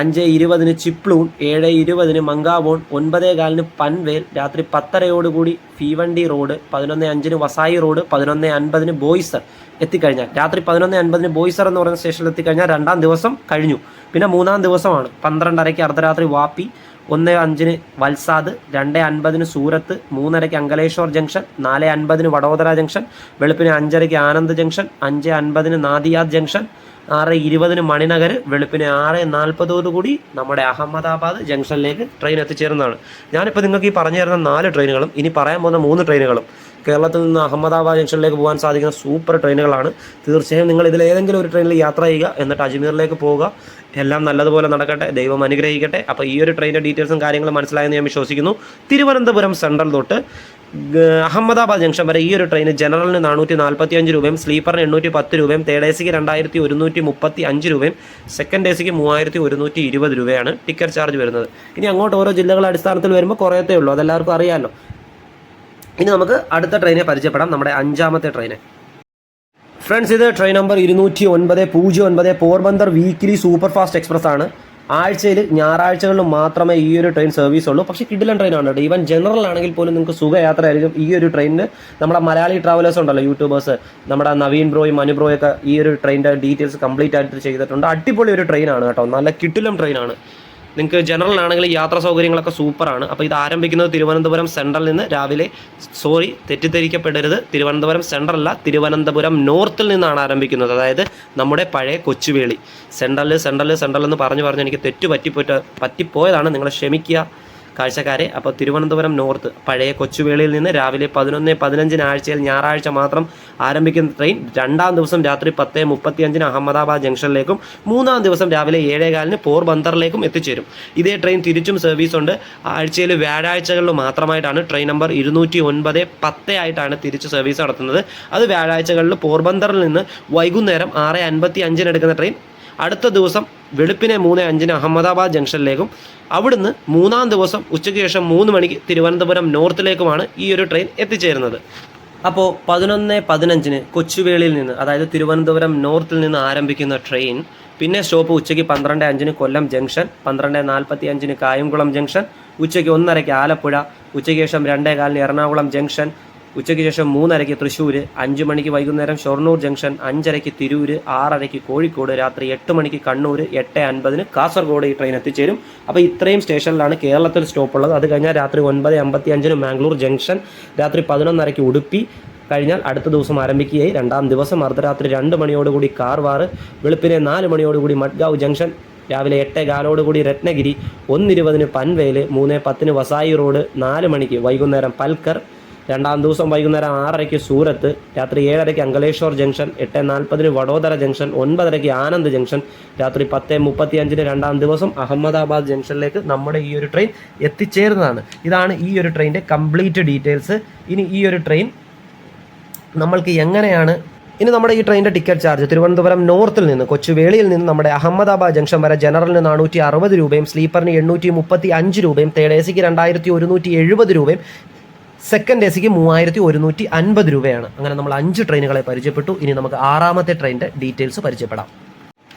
അഞ്ച് ഇരുപതിന് ചിപ്ലൂൺ ഏഴ് ഇരുപതിന് മങ്കാവോൺ ഒൻപതേ കാലിന് പൻവേൽ രാത്രി പത്തരയോടുകൂടി ഫീവണ്ടി റോഡ് പതിനൊന്ന് അഞ്ചിന് വസായി റോഡ് പതിനൊന്ന് അൻപതിന് ബോയ്സർ എത്തിക്കഴിഞ്ഞാൽ. രാത്രി പതിനൊന്ന് അൻപതിന് ബോയ്സർ എന്ന് പറയുന്ന സ്റ്റേഷനിൽ എത്തിക്കഴിഞ്ഞാൽ രണ്ടാം ദിവസം കഴിഞ്ഞു. പിന്നെ മൂന്നാം ദിവസമാണ്. പന്ത്രണ്ടരയ്ക്ക് അർദ്ധരാത്രി വാപ്പി ഒന്ന് അഞ്ചിന് വൽസാദ് രണ്ട് അൻപതിന് സൂറത്ത് മൂന്നരയ്ക്ക് അങ്കലേശ്വർ ജംഗ്ഷൻ നാല് അൻപതിന് വഡോദര ജംഗ്ഷൻ വെളുപ്പിന് അഞ്ചരയ്ക്ക് ആനന്ദ് ജംഗ്ഷൻ അഞ്ച് അൻപതിന് നാദിയാദ് ജംഗ്ഷൻ ആറ് ഇരുപതിന് മണിനഗർ വെളുപ്പിന് ആറ് നാൽപ്പതോടുകൂടി നമ്മുടെ അഹമ്മദാബാദ് ജംഗ്ഷനിലേക്ക് ട്രെയിൻ എത്തിച്ചേരുന്നതാണ്. ഞാനിപ്പോൾ നിങ്ങൾക്ക് ഈ പറഞ്ഞു തരുന്ന നാല് ട്രെയിനുകളും ഇനി പറയാൻ പോകുന്ന മൂന്ന് ട്രെയിനുകളും കേരളത്തിൽ നിന്ന് അഹമ്മദാബാദ് ജംഗ്ഷനിലേക്ക് പോകാൻ സാധിക്കുന്ന സൂപ്പർ ട്രെയിനുകളാണ് തീർച്ചയായും നിങ്ങൾ ഇതിൽ ഏതെങ്കിലും ഒരു ട്രെയിനിൽ യാത്ര ചെയ്യുക എന്നിട്ട് അജ്മീറിലേക്ക് പോവുക. എല്ലാം നല്ലതുപോലെ നടക്കട്ടെ ദൈവം അനുഗ്രഹിക്കട്ടെ. അപ്പോൾ ഈ ഒരു ട്രെയിനിന്റെ ഡീറ്റെയിൽസും കാര്യങ്ങളും മനസ്സിലായെന്ന് ഞാൻ വിശ്വസിക്കുന്നു. തിരുവനന്തപുരം സെൻട്രൽ തൊട്ട് അഹമ്മദാബാദ് ജംഗ്ഷൻ വരെ ഈ ഒരു ട്രെയിൻ ജനറലിന് നാനൂറ്റി നാൽപ്പത്തി അഞ്ച് രൂപയും സ്ലീപ്പറിന് എണ്ണൂറ്റി പത്ത് രൂപയും തേർഡ് എ സിക്ക് രണ്ടായിരത്തി ഒരുന്നൂറ്റി മുപ്പത്തി അഞ്ച് രൂപയും സെക്കൻഡ് എ സിക്ക് മൂവായിരത്തി ഒരുന്നൂറ്റി ഇരുപത് രൂപയാണ് ടിക്കറ്റ് ചാർജ് വരുന്നത്. ഇനി അങ്ങോട്ട് ഓരോ ജില്ലകളുടെ അടിസ്ഥാനത്തിൽ വരുമ്പോൾ കുറയത്തേ ഉള്ളൂ. അതെല്ലാവർക്കും അറിയാമല്ലോ ഇനി നമുക്ക് അടുത്ത ട്രെയിനെ പരിചയപ്പെടാം. നമ്മുടെ അഞ്ചാമത്തെ ട്രെയിനെ ഫ്രണ്ട്സ് ഇത് ട്രെയിൻ നമ്പർ ഇരുന്നൂറ്റി ഒൻപത് പൂജ്യം ഒൻപത് Porbandar weekly super fast express ആണ്. ആഴ്ചയിൽ ഞായറാഴ്ചകളിൽ മാത്രമേ ഈ ഒരു ട്രെയിൻ സർവീസ് ഉള്ളൂ. പക്ഷേ കിഡിലൻ ട്രെയിൻ ആണ് കേട്ടോ. ഈവൻ ജനറൽ ആണെങ്കിൽ പോലും നിങ്ങൾക്ക് സുഖയാത്ര ആയിരിക്കും ഈ ഒരു ട്രെയിനിന് നമ്മുടെ മലയാളി ട്രാവലേഴ്സ് ഉണ്ടല്ലോ യൂട്യൂബേഴ്സ് നമ്മുടെ നവീൻ ബ്രോയും മനു ബ്രോയൊക്കെ ഈ ഒരു ട്രെയിനിന്റെ ഡീറ്റെയിൽസ് കംപ്ലീറ്റ് ആയിട്ട് ചെയ്തിട്ടുണ്ട്. അടിപൊളി ഒരു ട്രെയിനാണ് കേട്ടോ. നല്ല കിട്ടിലും ട്രെയിനാണ് നിങ്ങൾക്ക് ജനറൽ ആണെങ്കിൽ യാത്രാ സൗകര്യങ്ങളൊക്കെ സൂപ്പറാണ് അപ്പോൾ ഇത് ആരംഭിക്കുന്നത് തിരുവനന്തപുരം സെൻട്രലിൽ നിന്ന് രാവിലെ സോറി തെറ്റിദ്ധരിക്കപ്പെടരുത്. തിരുവനന്തപുരം സെൻട്രൽ അല്ല തിരുവനന്തപുരം നോർത്തിൽ നിന്നാണ് ആരംഭിക്കുന്നത്. അതായത് നമ്മുടെ പഴയ കൊച്ചുവേളി. സെൻട്രൽ സെൻട്രൽ സെൻട്രൽ എന്ന് പറഞ്ഞു പറഞ്ഞ് എനിക്ക് തെറ്റ് പറ്റിപ്പോയിട്ട് പറ്റിപ്പോയതാണ്. നിങ്ങളെ ക്ഷമിക്കുക. കാഴ്ചക്കാരെ. അപ്പോൾ തിരുവനന്തപുരം നോർത്ത് പഴയ കൊച്ചുവേളിയിൽ നിന്ന് രാവിലെ പതിനൊന്ന് പതിനഞ്ചിന് ആഴ്ചയിൽ ഞായറാഴ്ച മാത്രം ആരംഭിക്കുന്ന ട്രെയിൻ രണ്ടാം ദിവസം രാത്രി പത്ത് മുപ്പത്തിയഞ്ചിന് അഹമ്മദാബാദ് ജംഗ്ഷനിലേക്കും മൂന്നാം ദിവസം രാവിലെ ഏഴേകാലിന് പോർബന്തറിലേക്കും എത്തിച്ചേരും. ഇതേ ട്രെയിൻ തിരിച്ചും സർവീസ് ഉണ്ട്. ആഴ്ചയിൽ വ്യാഴാഴ്ചകളിൽ മാത്രമായിട്ടാണ് ട്രെയിൻ നമ്പർ ഇരുന്നൂറ്റി ഒൻപത് പത്ത് ആയിട്ടാണ് തിരിച്ച് സർവീസ് നടത്തുന്നത്. അത് വ്യാഴാഴ്ചകളിൽ പോർബന്തറിൽ നിന്ന് വൈകുന്നേരം ആറ് അൻപത്തി അഞ്ചിന് എടുക്കുന്ന ട്രെയിൻ. അടുത്ത ദിവസം വെളുപ്പിനെ മൂന്ന് അഞ്ചിന് അഹമ്മദാബാദ് ജംഗ്ഷനിലേക്കും അവിടുന്ന് മൂന്നാം ദിവസം ഉച്ചയ്ക്ക് ശേഷം മൂന്ന് മണിക്ക് തിരുവനന്തപുരം നോർത്തിലേക്കുമാണ് ഈ ഒരു ട്രെയിൻ എത്തിച്ചേരുന്നത്. അപ്പോൾ പതിനൊന്ന് പതിനഞ്ചിന് കൊച്ചുവേളിയിൽ നിന്ന് അതായത് തിരുവനന്തപുരം നോർത്തിൽ നിന്ന് ആരംഭിക്കുന്ന ട്രെയിൻ പിന്നെ സ്റ്റോപ്പ് ഉച്ചയ്ക്ക് പന്ത്രണ്ട് അഞ്ചിന് കൊല്ലം ജംഗ്ഷൻ പന്ത്രണ്ട് നാൽപ്പത്തി അഞ്ചിന് കായംകുളം ജംഗ്ഷൻ ഉച്ചയ്ക്ക് ഒന്നരയ്ക്ക് ആലപ്പുഴ ഉച്ചയ്ക്ക് ശേഷം രണ്ടേ കാലിന് എറണാകുളം ജംഗ്ഷൻ ഉച്ചയ്ക്ക് ശേഷം മൂന്നരയ്ക്ക് തൃശ്ശൂർ അഞ്ച് മണിക്ക് വൈകുന്നേരം ഷൊർണൂർ ജംഗ്ഷൻ അഞ്ചരയ്ക്ക് തിരൂർ ആറരയ്ക്ക് കോഴിക്കോട് രാത്രി എട്ട് മണിക്ക് കണ്ണൂർ എട്ട് അൻപതിന് കാസർഗോഡ് ഈ ട്രെയിൻ എത്തിച്ചേരും. അപ്പോൾ ഇത്രയും സ്റ്റേഷനിലാണ് കേരളത്തിൽ സ്റ്റോപ്പ് ഉള്ളത്. അത് കഴിഞ്ഞാൽ രാത്രി ഒൻപത് അമ്പത്തി അഞ്ചിന് മാംഗ്ലൂർ ജംഗ്ഷൻ രാത്രി പതിനൊന്നരയ്ക്ക് ഉടുപ്പി കഴിഞ്ഞാൽ അടുത്ത ദിവസം ആരംഭിക്കുകയായി. രണ്ടാം ദിവസം അർദ്ധരാത്രി രണ്ട് മണിയോടുകൂടി കാർവാറ് വെളുപ്പിനെ നാല് മണിയോടുകൂടി മഡ്ഗാവ് ജംഗ്ഷൻ രാവിലെ എട്ട് കാലോടുകൂടി രത്നഗിരി ഒന്നിരുപതിന് പൻവേൽ മൂന്ന് പത്തിന് വസായി റോഡ് നാല് മണിക്ക് വൈകുന്നേരം പൽക്കർ രണ്ടാം ദിവസം വൈകുന്നേരം ആറരയ്ക്ക് സൂരത്ത് രാത്രി ഏഴരയ്ക്ക് അങ്കലേശ്വർ ജംഗ്ഷൻ എട്ട് നാൽപ്പതിന് വഡോദര ജംഗ്ഷൻ ഒൻപതരയ്ക്ക് ആനന്ദ് ജംഗ്ഷൻ രാത്രി പത്ത് മുപ്പത്തി അഞ്ചിന് രണ്ടാം ദിവസം അഹമ്മദാബാദ് ജംഗ്ഷനിലേക്ക് നമ്മുടെ ഈ ഒരു ട്രെയിൻ എത്തിച്ചേരുന്നതാണ്. ഇതാണ് ഈ ഒരു ട്രെയിനിന്റെ കംപ്ലീറ്റ് ഡീറ്റെയിൽസ്. ഇനി ഈ ഒരു ട്രെയിൻ നമ്മൾക്ക് എങ്ങനെയാണ്? ഇനി നമ്മുടെ ഈ ട്രെയിനിന്റെ ടിക്കറ്റ് ചാർജ്. തിരുവനന്തപുരം നോർത്തിൽ നിന്ന് കൊച്ചുവേളിയിൽ നിന്ന് നമ്മുടെ അഹമ്മദാബാദ് ജംഗ്ഷൻ വരെ ജനറലിന് നാനൂറ്റി അറുപത് രൂപയും സ്ലീപ്പറിന് എണ്ണൂറ്റി മുപ്പത്തി അഞ്ച് രൂപയും തേർഡ് എ സിക്ക് രണ്ടായിരത്തി ഒരുന്നൂറ്റി എഴുപത് രൂപയും സെക്കൻഡ് എ സിക്ക് മൂവായിരത്തി ഒരുന്നൂറ്റി അൻപത് രൂപയാണ്. അങ്ങനെ നമ്മൾ അഞ്ച് ട്രെയിനുകളെ പരിചയപ്പെട്ടു. ഇനി നമുക്ക് ആറാമത്തെ ട്രെയിനിന്റെ ഡീറ്റെയിൽസ് പരിചയപ്പെടാം.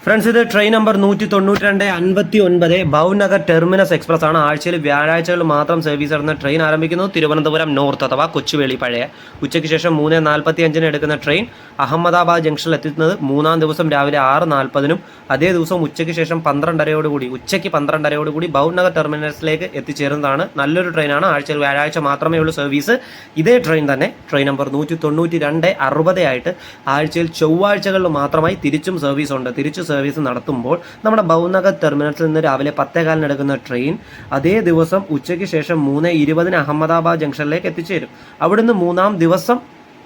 ഫ്രണ്ട്സ് ഇത് ട്രെയിൻ നമ്പർ നൂറ്റി തൊണ്ണൂറ്റി രണ്ട് അൻപത്തി ഒൻപത് ഭവ്നഗർ ടെർമിനസ് എക്സ്പ്രസ് ആണ്. ആഴ്ചയിൽ വ്യാഴാഴ്ചകൾ മാത്രം സർവീസ് നടന്ന ട്രെയിൻ ആരംഭിക്കുന്നു. തിരുവനന്തപുരം നോർത്ത് അഥവാ കൊച്ചുവേളി പഴയ. ഉച്ചയ്ക്ക് ശേഷം മൂന്ന് നാൽപ്പത്തി അഞ്ചിന് എടുക്കുന്ന ട്രെയിൻ അഹമ്മദാബാദ് ജംഗ്ഷനിൽ എത്തുന്നത് മൂന്നാം ദിവസം രാവിലെ ആറ് നാൽപ്പതിനും അതേ ദിവസം ഉച്ചയ്ക്ക് ശേഷം പന്ത്രണ്ടരയോടുകൂടി ഉച്ചയ്ക്ക് പന്ത്രണ്ടരയോടുകൂടി ഭവ്നഗർ ടെർമിനസിലേക്ക് എത്തിച്ചേരുന്നതാണ് നല്ലൊരു ട്രെയിനാണ്. ആഴ്ചയിൽ വ്യാഴാഴ്ച മാത്രമേ ഉള്ളൂ സർവീസ് ഇതേ ട്രെയിൻ തന്നെ ട്രെയിൻ നമ്പർ നൂറ്റി തൊണ്ണൂറ്റി രണ്ട് അറുപത് ആയിട്ട് ആഴ്ചയിൽ ചൊവ്വാഴ്ചകളിൽ മാത്രമായി തിരിച്ചും സർവീസ് ഉണ്ട്. തിരിച്ചു സർവീസ് നടത്തുമ്പോൾ നമ്മുടെ ഭവനഗർ ടെർമിനൽസിൽ നിന്ന് രാവിലെ പത്തേകാലിന് എടുക്കുന്ന ട്രെയിൻ അതേ ദിവസം ഉച്ചയ്ക്ക് ശേഷം മൂന്ന് ഇരുപതിന് അഹമ്മദാബാദ് ജംഗ്ഷനിലേക്ക് എത്തിച്ചേരും. അവിടുന്ന് മൂന്നാം ദിവസം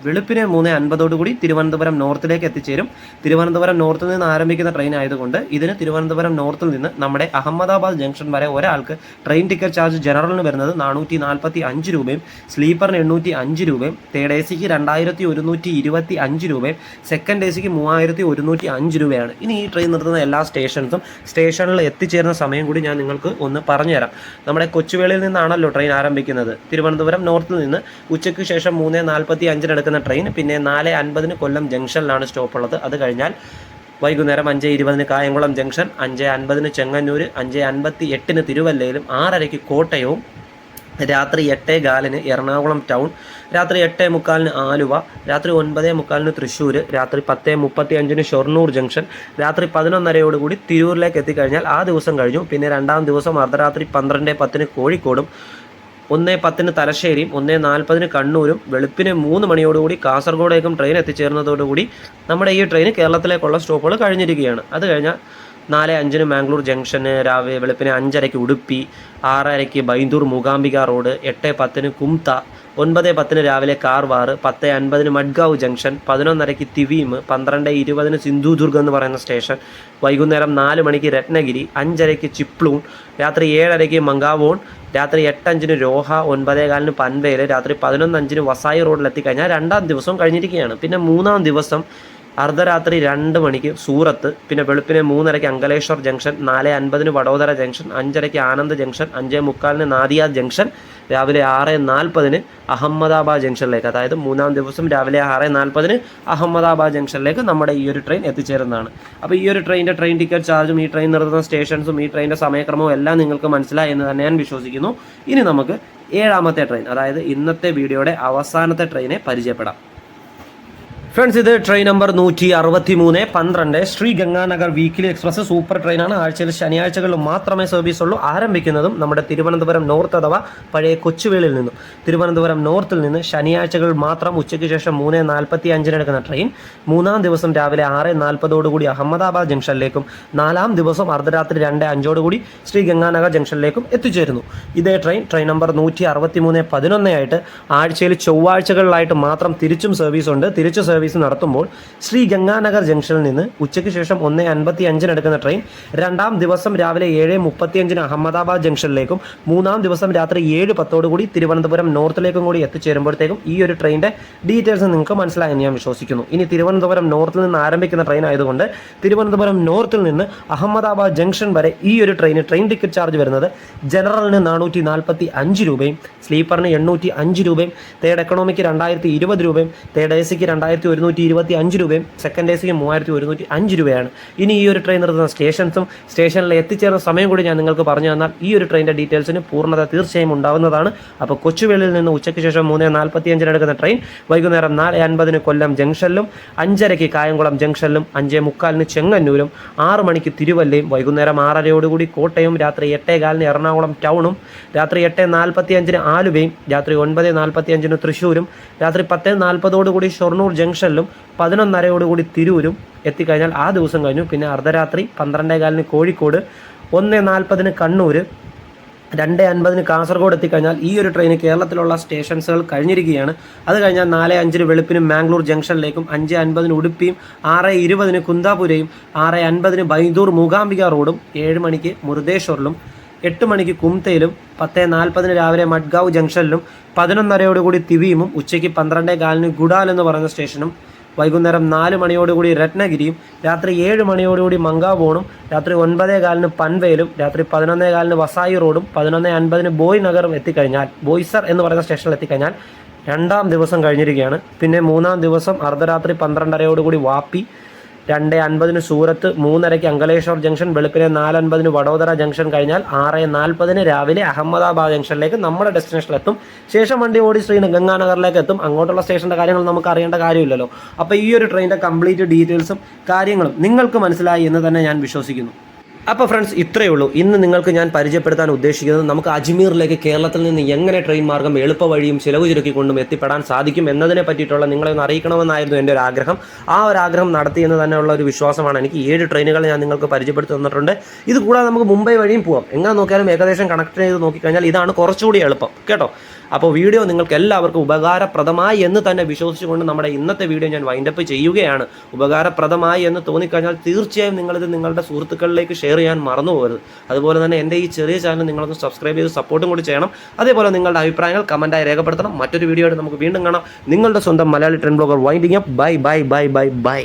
വെളുപ്പിനെ മൂന്ന് അൻപതോടുകൂടി തിരുവനന്തപുരം നോർത്തിലേക്ക് എത്തിച്ചേരും. തിരുവനന്തപുരം നോർത്തിൽ നിന്ന് ആരംഭിക്കുന്ന ട്രെയിൻ ആയതുകൊണ്ട് ഇതിന് തിരുവനന്തപുരം നോർത്തിൽ നിന്ന് നമ്മുടെ അഹമ്മദാബാദ് ജംഗ്ഷൻ വരെ ഒരാൾക്ക് ട്രെയിൻ ടിക്കറ്റ് ചാർജ് ജനറലിന് വരുന്നത് നാനൂറ്റി നാൽപ്പത്തി അഞ്ച് രൂപയും സ്ലീപ്പറിന് എണ്ണൂറ്റി അഞ്ച് രൂപയും തേർഡ് എ സിക്ക് രണ്ടായിരത്തി ഒരുന്നൂറ്റി ഇരുപത്തി അഞ്ച് രൂപയും സെക്കൻഡ് എ സിക്ക് മൂവായിരത്തി ഒരുന്നൂറ്റി അഞ്ച് രൂപയാണ്. ഇനി ഈ ട്രെയിൻ നിർത്തുന്ന എല്ലാ സ്റ്റേഷൻസും സ്റ്റേഷനിൽ എത്തിച്ചേരുന്ന സമയം കൂടി ഞാൻ നിങ്ങൾക്ക് ഒന്ന് പറഞ്ഞുതരാം. നമ്മുടെ കൊച്ചുവേളിയിൽ നിന്നാണല്ലോ ട്രെയിൻ ആരംഭിക്കുന്നത്. തിരുവനന്തപുരം നോർത്തിൽ നിന്ന് ഉച്ചയ്ക്ക് ശേഷം മൂന്ന് നാൽപ്പത്തി എടുക്കുന്ന ട്രെയിൻ പിന്നെ നാല് അൻപതിന് കൊല്ലം ജംഗ്ഷനിലാണ് സ്റ്റോപ്പ് ഉള്ളത്. അത് കഴിഞ്ഞാൽ വൈകുന്നേരം അഞ്ച് ഇരുപതിന് കായംകുളം ജംഗ്ഷൻ അഞ്ച് അൻപതിന് ചെങ്ങന്നൂർ അഞ്ച് അൻപത്തി എട്ടിന് തിരുവല്ലയിലും ആറരയ്ക്ക് കോട്ടയവും രാത്രി എട്ടേ കാലിന് എറണാകുളം ടൗൺ രാത്രി എട്ടേ മുക്കാലിന് ആലുവ രാത്രി ഒൻപതേ മുക്കാലിന് തൃശ്ശൂർ രാത്രി പത്തേ മുപ്പത്തി അഞ്ചിന് ഷൊർണൂർ ജംഗ്ഷൻ രാത്രി പതിനൊന്നരയോടുകൂടി തിരൂരിലേക്ക് എത്തിക്കഴിഞ്ഞാൽ ആ ദിവസം കഴിഞ്ഞു. പിന്നെ രണ്ടാം ദിവസം അർദ്ധരാത്രി പന്ത്രണ്ട് പത്തിന് കോഴിക്കോടും ഒന്ന് പത്തിന് തലശ്ശേരിയും ഒന്ന് നാൽപ്പതിന് കണ്ണൂരും വെളുപ്പിന് മൂന്ന് മണിയോടുകൂടി കാസർഗോഡേക്കും ട്രെയിൻ എത്തിച്ചേർന്നതോടുകൂടി നമ്മുടെ ഈ ട്രെയിൻ കേരളത്തിലേക്കുള്ള സ്റ്റോപ്പുകൾ കഴിഞ്ഞിരിക്കുകയാണ്. അത് കഴിഞ്ഞാൽ നാല് അഞ്ചിന് മാംഗ്ലൂർ ജംഗ്ഷന് രാവിലെ വെളുപ്പിന് അഞ്ചരയ്ക്ക് ഉടുപ്പി ആറരയ്ക്ക് ബൈന്ദൂർ മൂകാംബിക റോഡ് എട്ട് പത്തിന് കുംത ഒൻപത് പത്തിന് രാവിലെ കാർവാറ് പത്ത് അൻപതിന് മഡ്ഗാവ് ജംഗ്ഷൻ പതിനൊന്നരയ്ക്ക് തിവീം പന്ത്രണ്ട് ഇരുപതിന് സിന്ധുദുർഗ് എന്ന് പറയുന്ന സ്റ്റേഷൻ വൈകുന്നേരം നാല് മണിക്ക് രത്നഗിരി അഞ്ചരയ്ക്ക് ചിപ്ലൂൺ രാത്രി ഏഴരയ്ക്ക് മങ്കാവോൺ രാത്രി എട്ടഞ്ചിന് രോഹ ഒൻപതേ കാലിന് പൻവേൽ രാത്രി പതിനൊന്നഞ്ചിന് വസായി റോഡിൽ എത്തിക്കഴിഞ്ഞാൽ രണ്ടാം ദിവസം കഴിഞ്ഞിരിക്കുകയാണ്. പിന്നെ മൂന്നാം ദിവസം അർദ്ധരാത്രി രണ്ട് മണിക്ക് സൂറത്ത് പിന്നെ വെളുപ്പിനെ മൂന്നരയ്ക്ക് അങ്കലേശ്വർ ജംഗ്ഷൻ നാല് അൻപതിന് വഡോദര ജംഗ്ഷൻ അഞ്ചരയ്ക്ക് ആനന്ദ് ജംഗ്ഷൻ അഞ്ചേ മുക്കാലിന് നാദിയ ജംഗ്ഷൻ രാവിലെ ആറ് നാൽപ്പതിന് അഹമ്മദാബാദ് ജംഗ്ഷനിലേക്ക്. അതായത് മൂന്നാം ദിവസം രാവിലെ ആറ് നാൽപ്പതിന് അഹമ്മദാബാദ് ജംഗ്ഷനിലേക്ക് നമ്മുടെ ഈ ഒരു ട്രെയിൻ എത്തിച്ചേരുന്നതാണ്. അപ്പോൾ ഈ ഒരു ട്രെയിനിന്റെ ട്രെയിൻ ടിക്കറ്റ് ചാർജും ഈ ട്രെയിൻ നിർത്തുന്ന സ്റ്റേഷൻസും ഈ ട്രെയിനിന്റെ സമയക്രമവും എല്ലാം നിങ്ങൾക്ക് മനസ്സിലായി എന്ന് തന്നെ ഞാൻ വിശ്വസിക്കുന്നു. ഇനി നമുക്ക് ഏഴാമത്തെ ട്രെയിൻ അതായത് ഇന്നത്തെ വീഡിയോയുടെ അവസാനത്തെ ട്രെയിനെ പരിചയപ്പെടാം. ഫ്രണ്ട്സ് ഇത് ട്രെയിൻ നമ്പർ നൂറ്റി അറുപത്തി മൂന്ന് പന്ത്രണ്ട്. Sri Ganganagar weekly express super ട്രെയിനാണ് ആഴ്ചയിൽ ശനിയാഴ്ചകളിൽ മാത്രമേ സർവീസ് ഉള്ളൂ. ആരംഭിക്കുന്നതും നമ്മുടെ തിരുവനന്തപുരം നോർത്ത് അഥവാ പഴയ കൊച്ചുവേളിൽ നിന്നും. തിരുവനന്തപുരം നോർത്തിൽ നിന്ന് ശനിയാഴ്ചകൾ മാത്രം ഉച്ചയ്ക്ക് ശേഷം മൂന്ന് നാൽപ്പത്തി അഞ്ചിന് എടുക്കുന്ന ട്രെയിൻ മൂന്നാം ദിവസം രാവിലെ ആറ് നാൽപ്പതോടുകൂടി അഹമ്മദാബാദ് ജംഗ്ഷനിലേക്കും നാലാം ദിവസം അർദ്ധരാത്രി രണ്ട് അഞ്ചോടുകൂടി ശ്രീ ഗംഗാനഗർ ജംഗ്ഷനിലേക്കും എത്തിച്ചേരുന്നു. ഇതേ ട്രെയിൻ ട്രെയിൻ നമ്പർ നൂറ്റി അറുപത്തി മൂന്ന് പതിനൊന്നായിട്ട് ആഴ്ചയിൽ ചൊവ്വാഴ്ചകളിലായിട്ട് മാത്രം തിരിച്ചും സർവീസ് ഉണ്ട്. തിരിച്ചു സർവീസ് നടത്തുമ്പോൾ ശ്രീ ഗംഗാനഗർ ജംഗ്ഷനിൽ നിന്ന് ഉച്ചയ്ക്ക് ശേഷം ഒന്ന് അൻപത്തി അഞ്ചിന് എടുക്കുന്ന ട്രെയിൻ രണ്ടാം ദിവസം രാവിലെ ഏഴ് മുപ്പത്തി അഞ്ചിന് അഹമ്മദാബാദ് ജംഗ്ഷനിലേക്കും മൂന്നാം ദിവസം രാത്രി ഏഴ് പത്തോടുകൂടി തിരുവനന്തപുരം നോർത്തിലേക്കും കൂടി എത്തിച്ചേരുമ്പോഴത്തേക്കും ഈ ഒരു ട്രെയിനിന്റെ ഡീറ്റെയിൽസ് നിങ്ങൾക്ക് മനസ്സിലായെന്ന് ഞാൻ വിശ്വസിക്കുന്നു. ഇനി തിരുവനന്തപുരം നോർത്തിൽ നിന്ന് ആരംഭിക്കുന്ന ട്രെയിൻ ആയതുകൊണ്ട് തിരുവനന്തപുരം നോർത്തിൽ നിന്ന് അഹമ്മദാബാദ് ജംഗ്ഷൻ വരെ ഈ ഒരു ട്രെയിന് ട്രെയിൻ ടിക്കറ്റ് ചാർജ് വരുന്നത് ജനറലിന് നാനൂറ്റി നാൽപ്പത്തി അഞ്ച് രൂപയും സ്ലീപ്പറിന് എണ്ണൂറ്റി അഞ്ച് രൂപയും തേർഡ് എക്കണോമിക്ക് രണ്ടായിരത്തി ഇരുപത് രൂപയും തേർഡ് എ സിക്ക് രണ്ടായിരത്തി ഒരുന്നൂറ്റി ഇരുപത്തി അഞ്ച് രൂപയും സെക്കൻഡ് എ സിക്ക് മൂവായിരത്തി ഒരുന്നൂറ്റി അഞ്ച് രൂപയാണ്. ഇനി ഈ ഒരു ട്രെയിൻ നിർത്തുന്ന സ്റ്റേഷൻസും സ്റ്റേഷനിൽ എത്തിച്ചേർന്ന സമയം കൂടി ഞാൻ നിങ്ങൾക്ക് പറഞ്ഞു തന്നാൽ ഈ ഒരു ട്രെയിനിന്റെ ഡീറ്റെയിൽസിന് പൂർണത തീർച്ചയായും ഉണ്ടാവുന്നതാണ്. അപ്പോൾ കൊച്ചുവേളിയിൽ നിന്ന് ഉച്ചയ്ക്ക് ശേഷം മൂന്ന് നാൽപ്പത്തി അഞ്ചിന് എടുക്കുന്ന ട്രെയിൻ വൈകുന്നേരം നാല് അൻപതിന് കൊല്ലം ജംഗ്ഷനിലും അഞ്ചരയ്ക്ക് കായംകുളം ജംഗ്ഷനിലും അഞ്ചേ മുക്കാലിന് ചെങ്ങന്നൂരും ആറ് മണിക്ക് തിരുവല്ലയും വൈകുന്നേരം ആറരയോടുകൂടി കോട്ടയം രാത്രി എട്ടേ കാലിന് എറണാകുളം ടൗണും രാത്രി എട്ട് നാൽപ്പത്തി അഞ്ചിന് ആലുവയും രാത്രി ഒൻപത് നാൽപ്പത്തി അഞ്ചിന് തൃശ്ശൂരും രാത്രി പത്ത് നാൽപ്പതോടുകൂടി ഷൊർണൂർ ജംഗ്ഷനിലും പതിനൊന്നരയോടുകൂടി തിരൂരും എത്തിക്കഴിഞ്ഞാൽ ആ ദിവസം കഴിഞ്ഞു. പിന്നെ അർദ്ധരാത്രി പന്ത്രണ്ടേ കാലിന് കോഴിക്കോട് ഒന്ന് നാൽപ്പതിന് കണ്ണൂർ രണ്ട് അൻപതിന് കാസർഗോഡ് എത്തിക്കഴിഞ്ഞാൽ ഈ ഒരു ട്രെയിൻ കേരളത്തിലുള്ള സ്റ്റേഷൻസുകൾ കഴിഞ്ഞിരിക്കുകയാണ്. അത് കഴിഞ്ഞാൽ നാല് അഞ്ചിന് വെളുപ്പിന് മാംഗ്ലൂർ ജംഗ്ഷനിലേക്കും അഞ്ച് അൻപതിന് ഉടുപ്പിയും ആറ് ഇരുപതിന് കുന്താപുരയും ആറ് അൻപതിന് ബൈന്ദൂർ മൂകാംബിക റോഡും ഏഴ് മണിക്ക് മുരുദേശ്വറിലും എട്ട് മണിക്ക് കുംതയിലും പത്ത് നാൽപ്പതിന് രാവിലെ മഡ്ഗാവ് ജംഗ്ഷനിലും പതിനൊന്നരയോടുകൂടി തിവിയുമും ഉച്ചയ്ക്ക് പന്ത്രണ്ടേ കാലിന് ഗുഡാൽ എന്ന് പറയുന്ന സ്റ്റേഷനും വൈകുന്നേരം നാല് മണിയോടുകൂടി രത്നഗിരിയും രാത്രി ഏഴ് മണിയോടുകൂടി മങ്കാവോണും രാത്രി ഒൻപതേ കാലിന് പൻവേലും രാത്രി പതിനൊന്നേ കാലിന് വസായി റോഡും പതിനൊന്നേ അൻപതിന് ബോയ് നഗറും എത്തിക്കഴിഞ്ഞാൽ ബോയ്സർ എന്ന് പറയുന്ന സ്റ്റേഷനിൽ എത്തിക്കഴിഞ്ഞാൽ രണ്ടാം ദിവസം കഴിഞ്ഞിരിക്കുകയാണ്. പിന്നെ മൂന്നാം ദിവസം അർദ്ധരാത്രി പന്ത്രണ്ടരയോടുകൂടി വാപ്പി രണ്ട് അൻപതിന് സൂറത്ത് മൂന്നരയ്ക്ക് അങ്കലേശ്വർ ജംഗ്ഷൻ വെളുപ്പിനെ നാലൻപതിന് വഡോദര ജംഗ്ഷൻ കഴിഞ്ഞാൽ ആറ് നാൽപ്പതിന് രാവിലെ അഹമ്മദാബാദ് ജംഗ്ഷനിലേക്ക് നമ്മുടെ ഡെസ്റ്റിനേഷനിലെത്തും ശേഷം വണ്ടി ഓടി ശ്രീ ഗംഗാനഗറിലേക്ക് എത്തും. അങ്ങോട്ടുള്ള സ്റ്റേഷന്റെ കാര്യങ്ങൾ നമുക്ക് അറിയേണ്ട കാര്യമില്ലല്ലോ. അപ്പോൾ ഈ ഒരു ട്രെയിനിന്റെ കംപ്ലീറ്റ് ഡീറ്റെയിൽസും കാര്യങ്ങളും നിങ്ങൾക്ക് മനസ്സിലായി എന്ന് തന്നെ ഞാൻ വിശ്വസിക്കുന്നു. അപ്പോൾ ഫ്രണ്ട്സ് ഇത്രയേ ഉള്ളൂ. ഇന്ന് നിങ്ങൾക്ക് ഞാൻ പരിചയപ്പെടുത്താൻ ഉദ്ദേശിക്കുന്നത് നമുക്ക് അജ്മീറിലേക്ക് കേരളത്തിൽ നിന്ന് എങ്ങനെ ട്രെയിൻ മാർഗം എളുപ്പ വഴിയും ചിലവ് ചുരുക്കിക്കൊണ്ടും എത്തിപ്പെടാൻ സാധിക്കും എന്നതിനെ പറ്റിയിട്ടുള്ള നിങ്ങളെ ഒന്ന് അറിയിക്കണമെന്നായിരുന്നു എന്റെ ഒരു ആഗ്രഹം. ആ ഒരു ആഗ്രഹം നടത്തി എന്ന് തന്നെയുള്ള ഒരു വിശ്വാസമാണ് എനിക്ക് ഏഴ് ട്രെയിനുകൾ ഞാൻ നിങ്ങൾക്ക് പരിചയപ്പെടുത്തി തന്നിട്ടുണ്ട്. ഇത് കൂടാതെ നമുക്ക് മുംബൈ വഴിയും പോവാം. എങ്ങനെ നോക്കിയാലും ഏകദേശം കണക്ട് ചെയ്ത് നോക്കിക്കഴിഞ്ഞാൽ ഇതാണ് കുറച്ചുകൂടി എളുപ്പം. കേട്ടോ? അപ്പോൾ വീഡിയോ നിങ്ങൾക്ക് എല്ലാവർക്കും ഉപകാരപ്രദമായി എന്ന് തന്നെ വിശ്വസിച്ചുകൊണ്ട് നമ്മുടെ ഇന്നത്തെ വീഡിയോ ഞാൻ വൈൻഡപ്പ് ചെയ്യുകയാണ്. ഉപകാരപ്രദമായി എന്ന് തോന്നിക്കഴിഞ്ഞാൽ തീർച്ചയായും നിങ്ങളിത് നിങ്ങളുടെ സുഹൃത്തുക്കളിലേക്ക് ഷെയർ ചെയ്യാൻ മറന്നു പോകരുത്. അതുപോലെ തന്നെ എന്റെ ഈ ചെറിയ ചാനൽ നിങ്ങളൊന്ന് സബ്സ്ക്രൈബ് ചെയ്ത് സപ്പോർട്ടും കൂടി ചെയ്യണം. അതേപോലെ നിങ്ങളുടെ അഭിപ്രായങ്ങൾ കമന്റായി രേഖപ്പെടുത്തണം. മറ്റൊരു വീഡിയോ ആയിട്ട് നമുക്ക് വീണ്ടും കാണാം. നിങ്ങളുടെ സ്വന്തം Malayali trend blogger winding up bye bye bye bye bye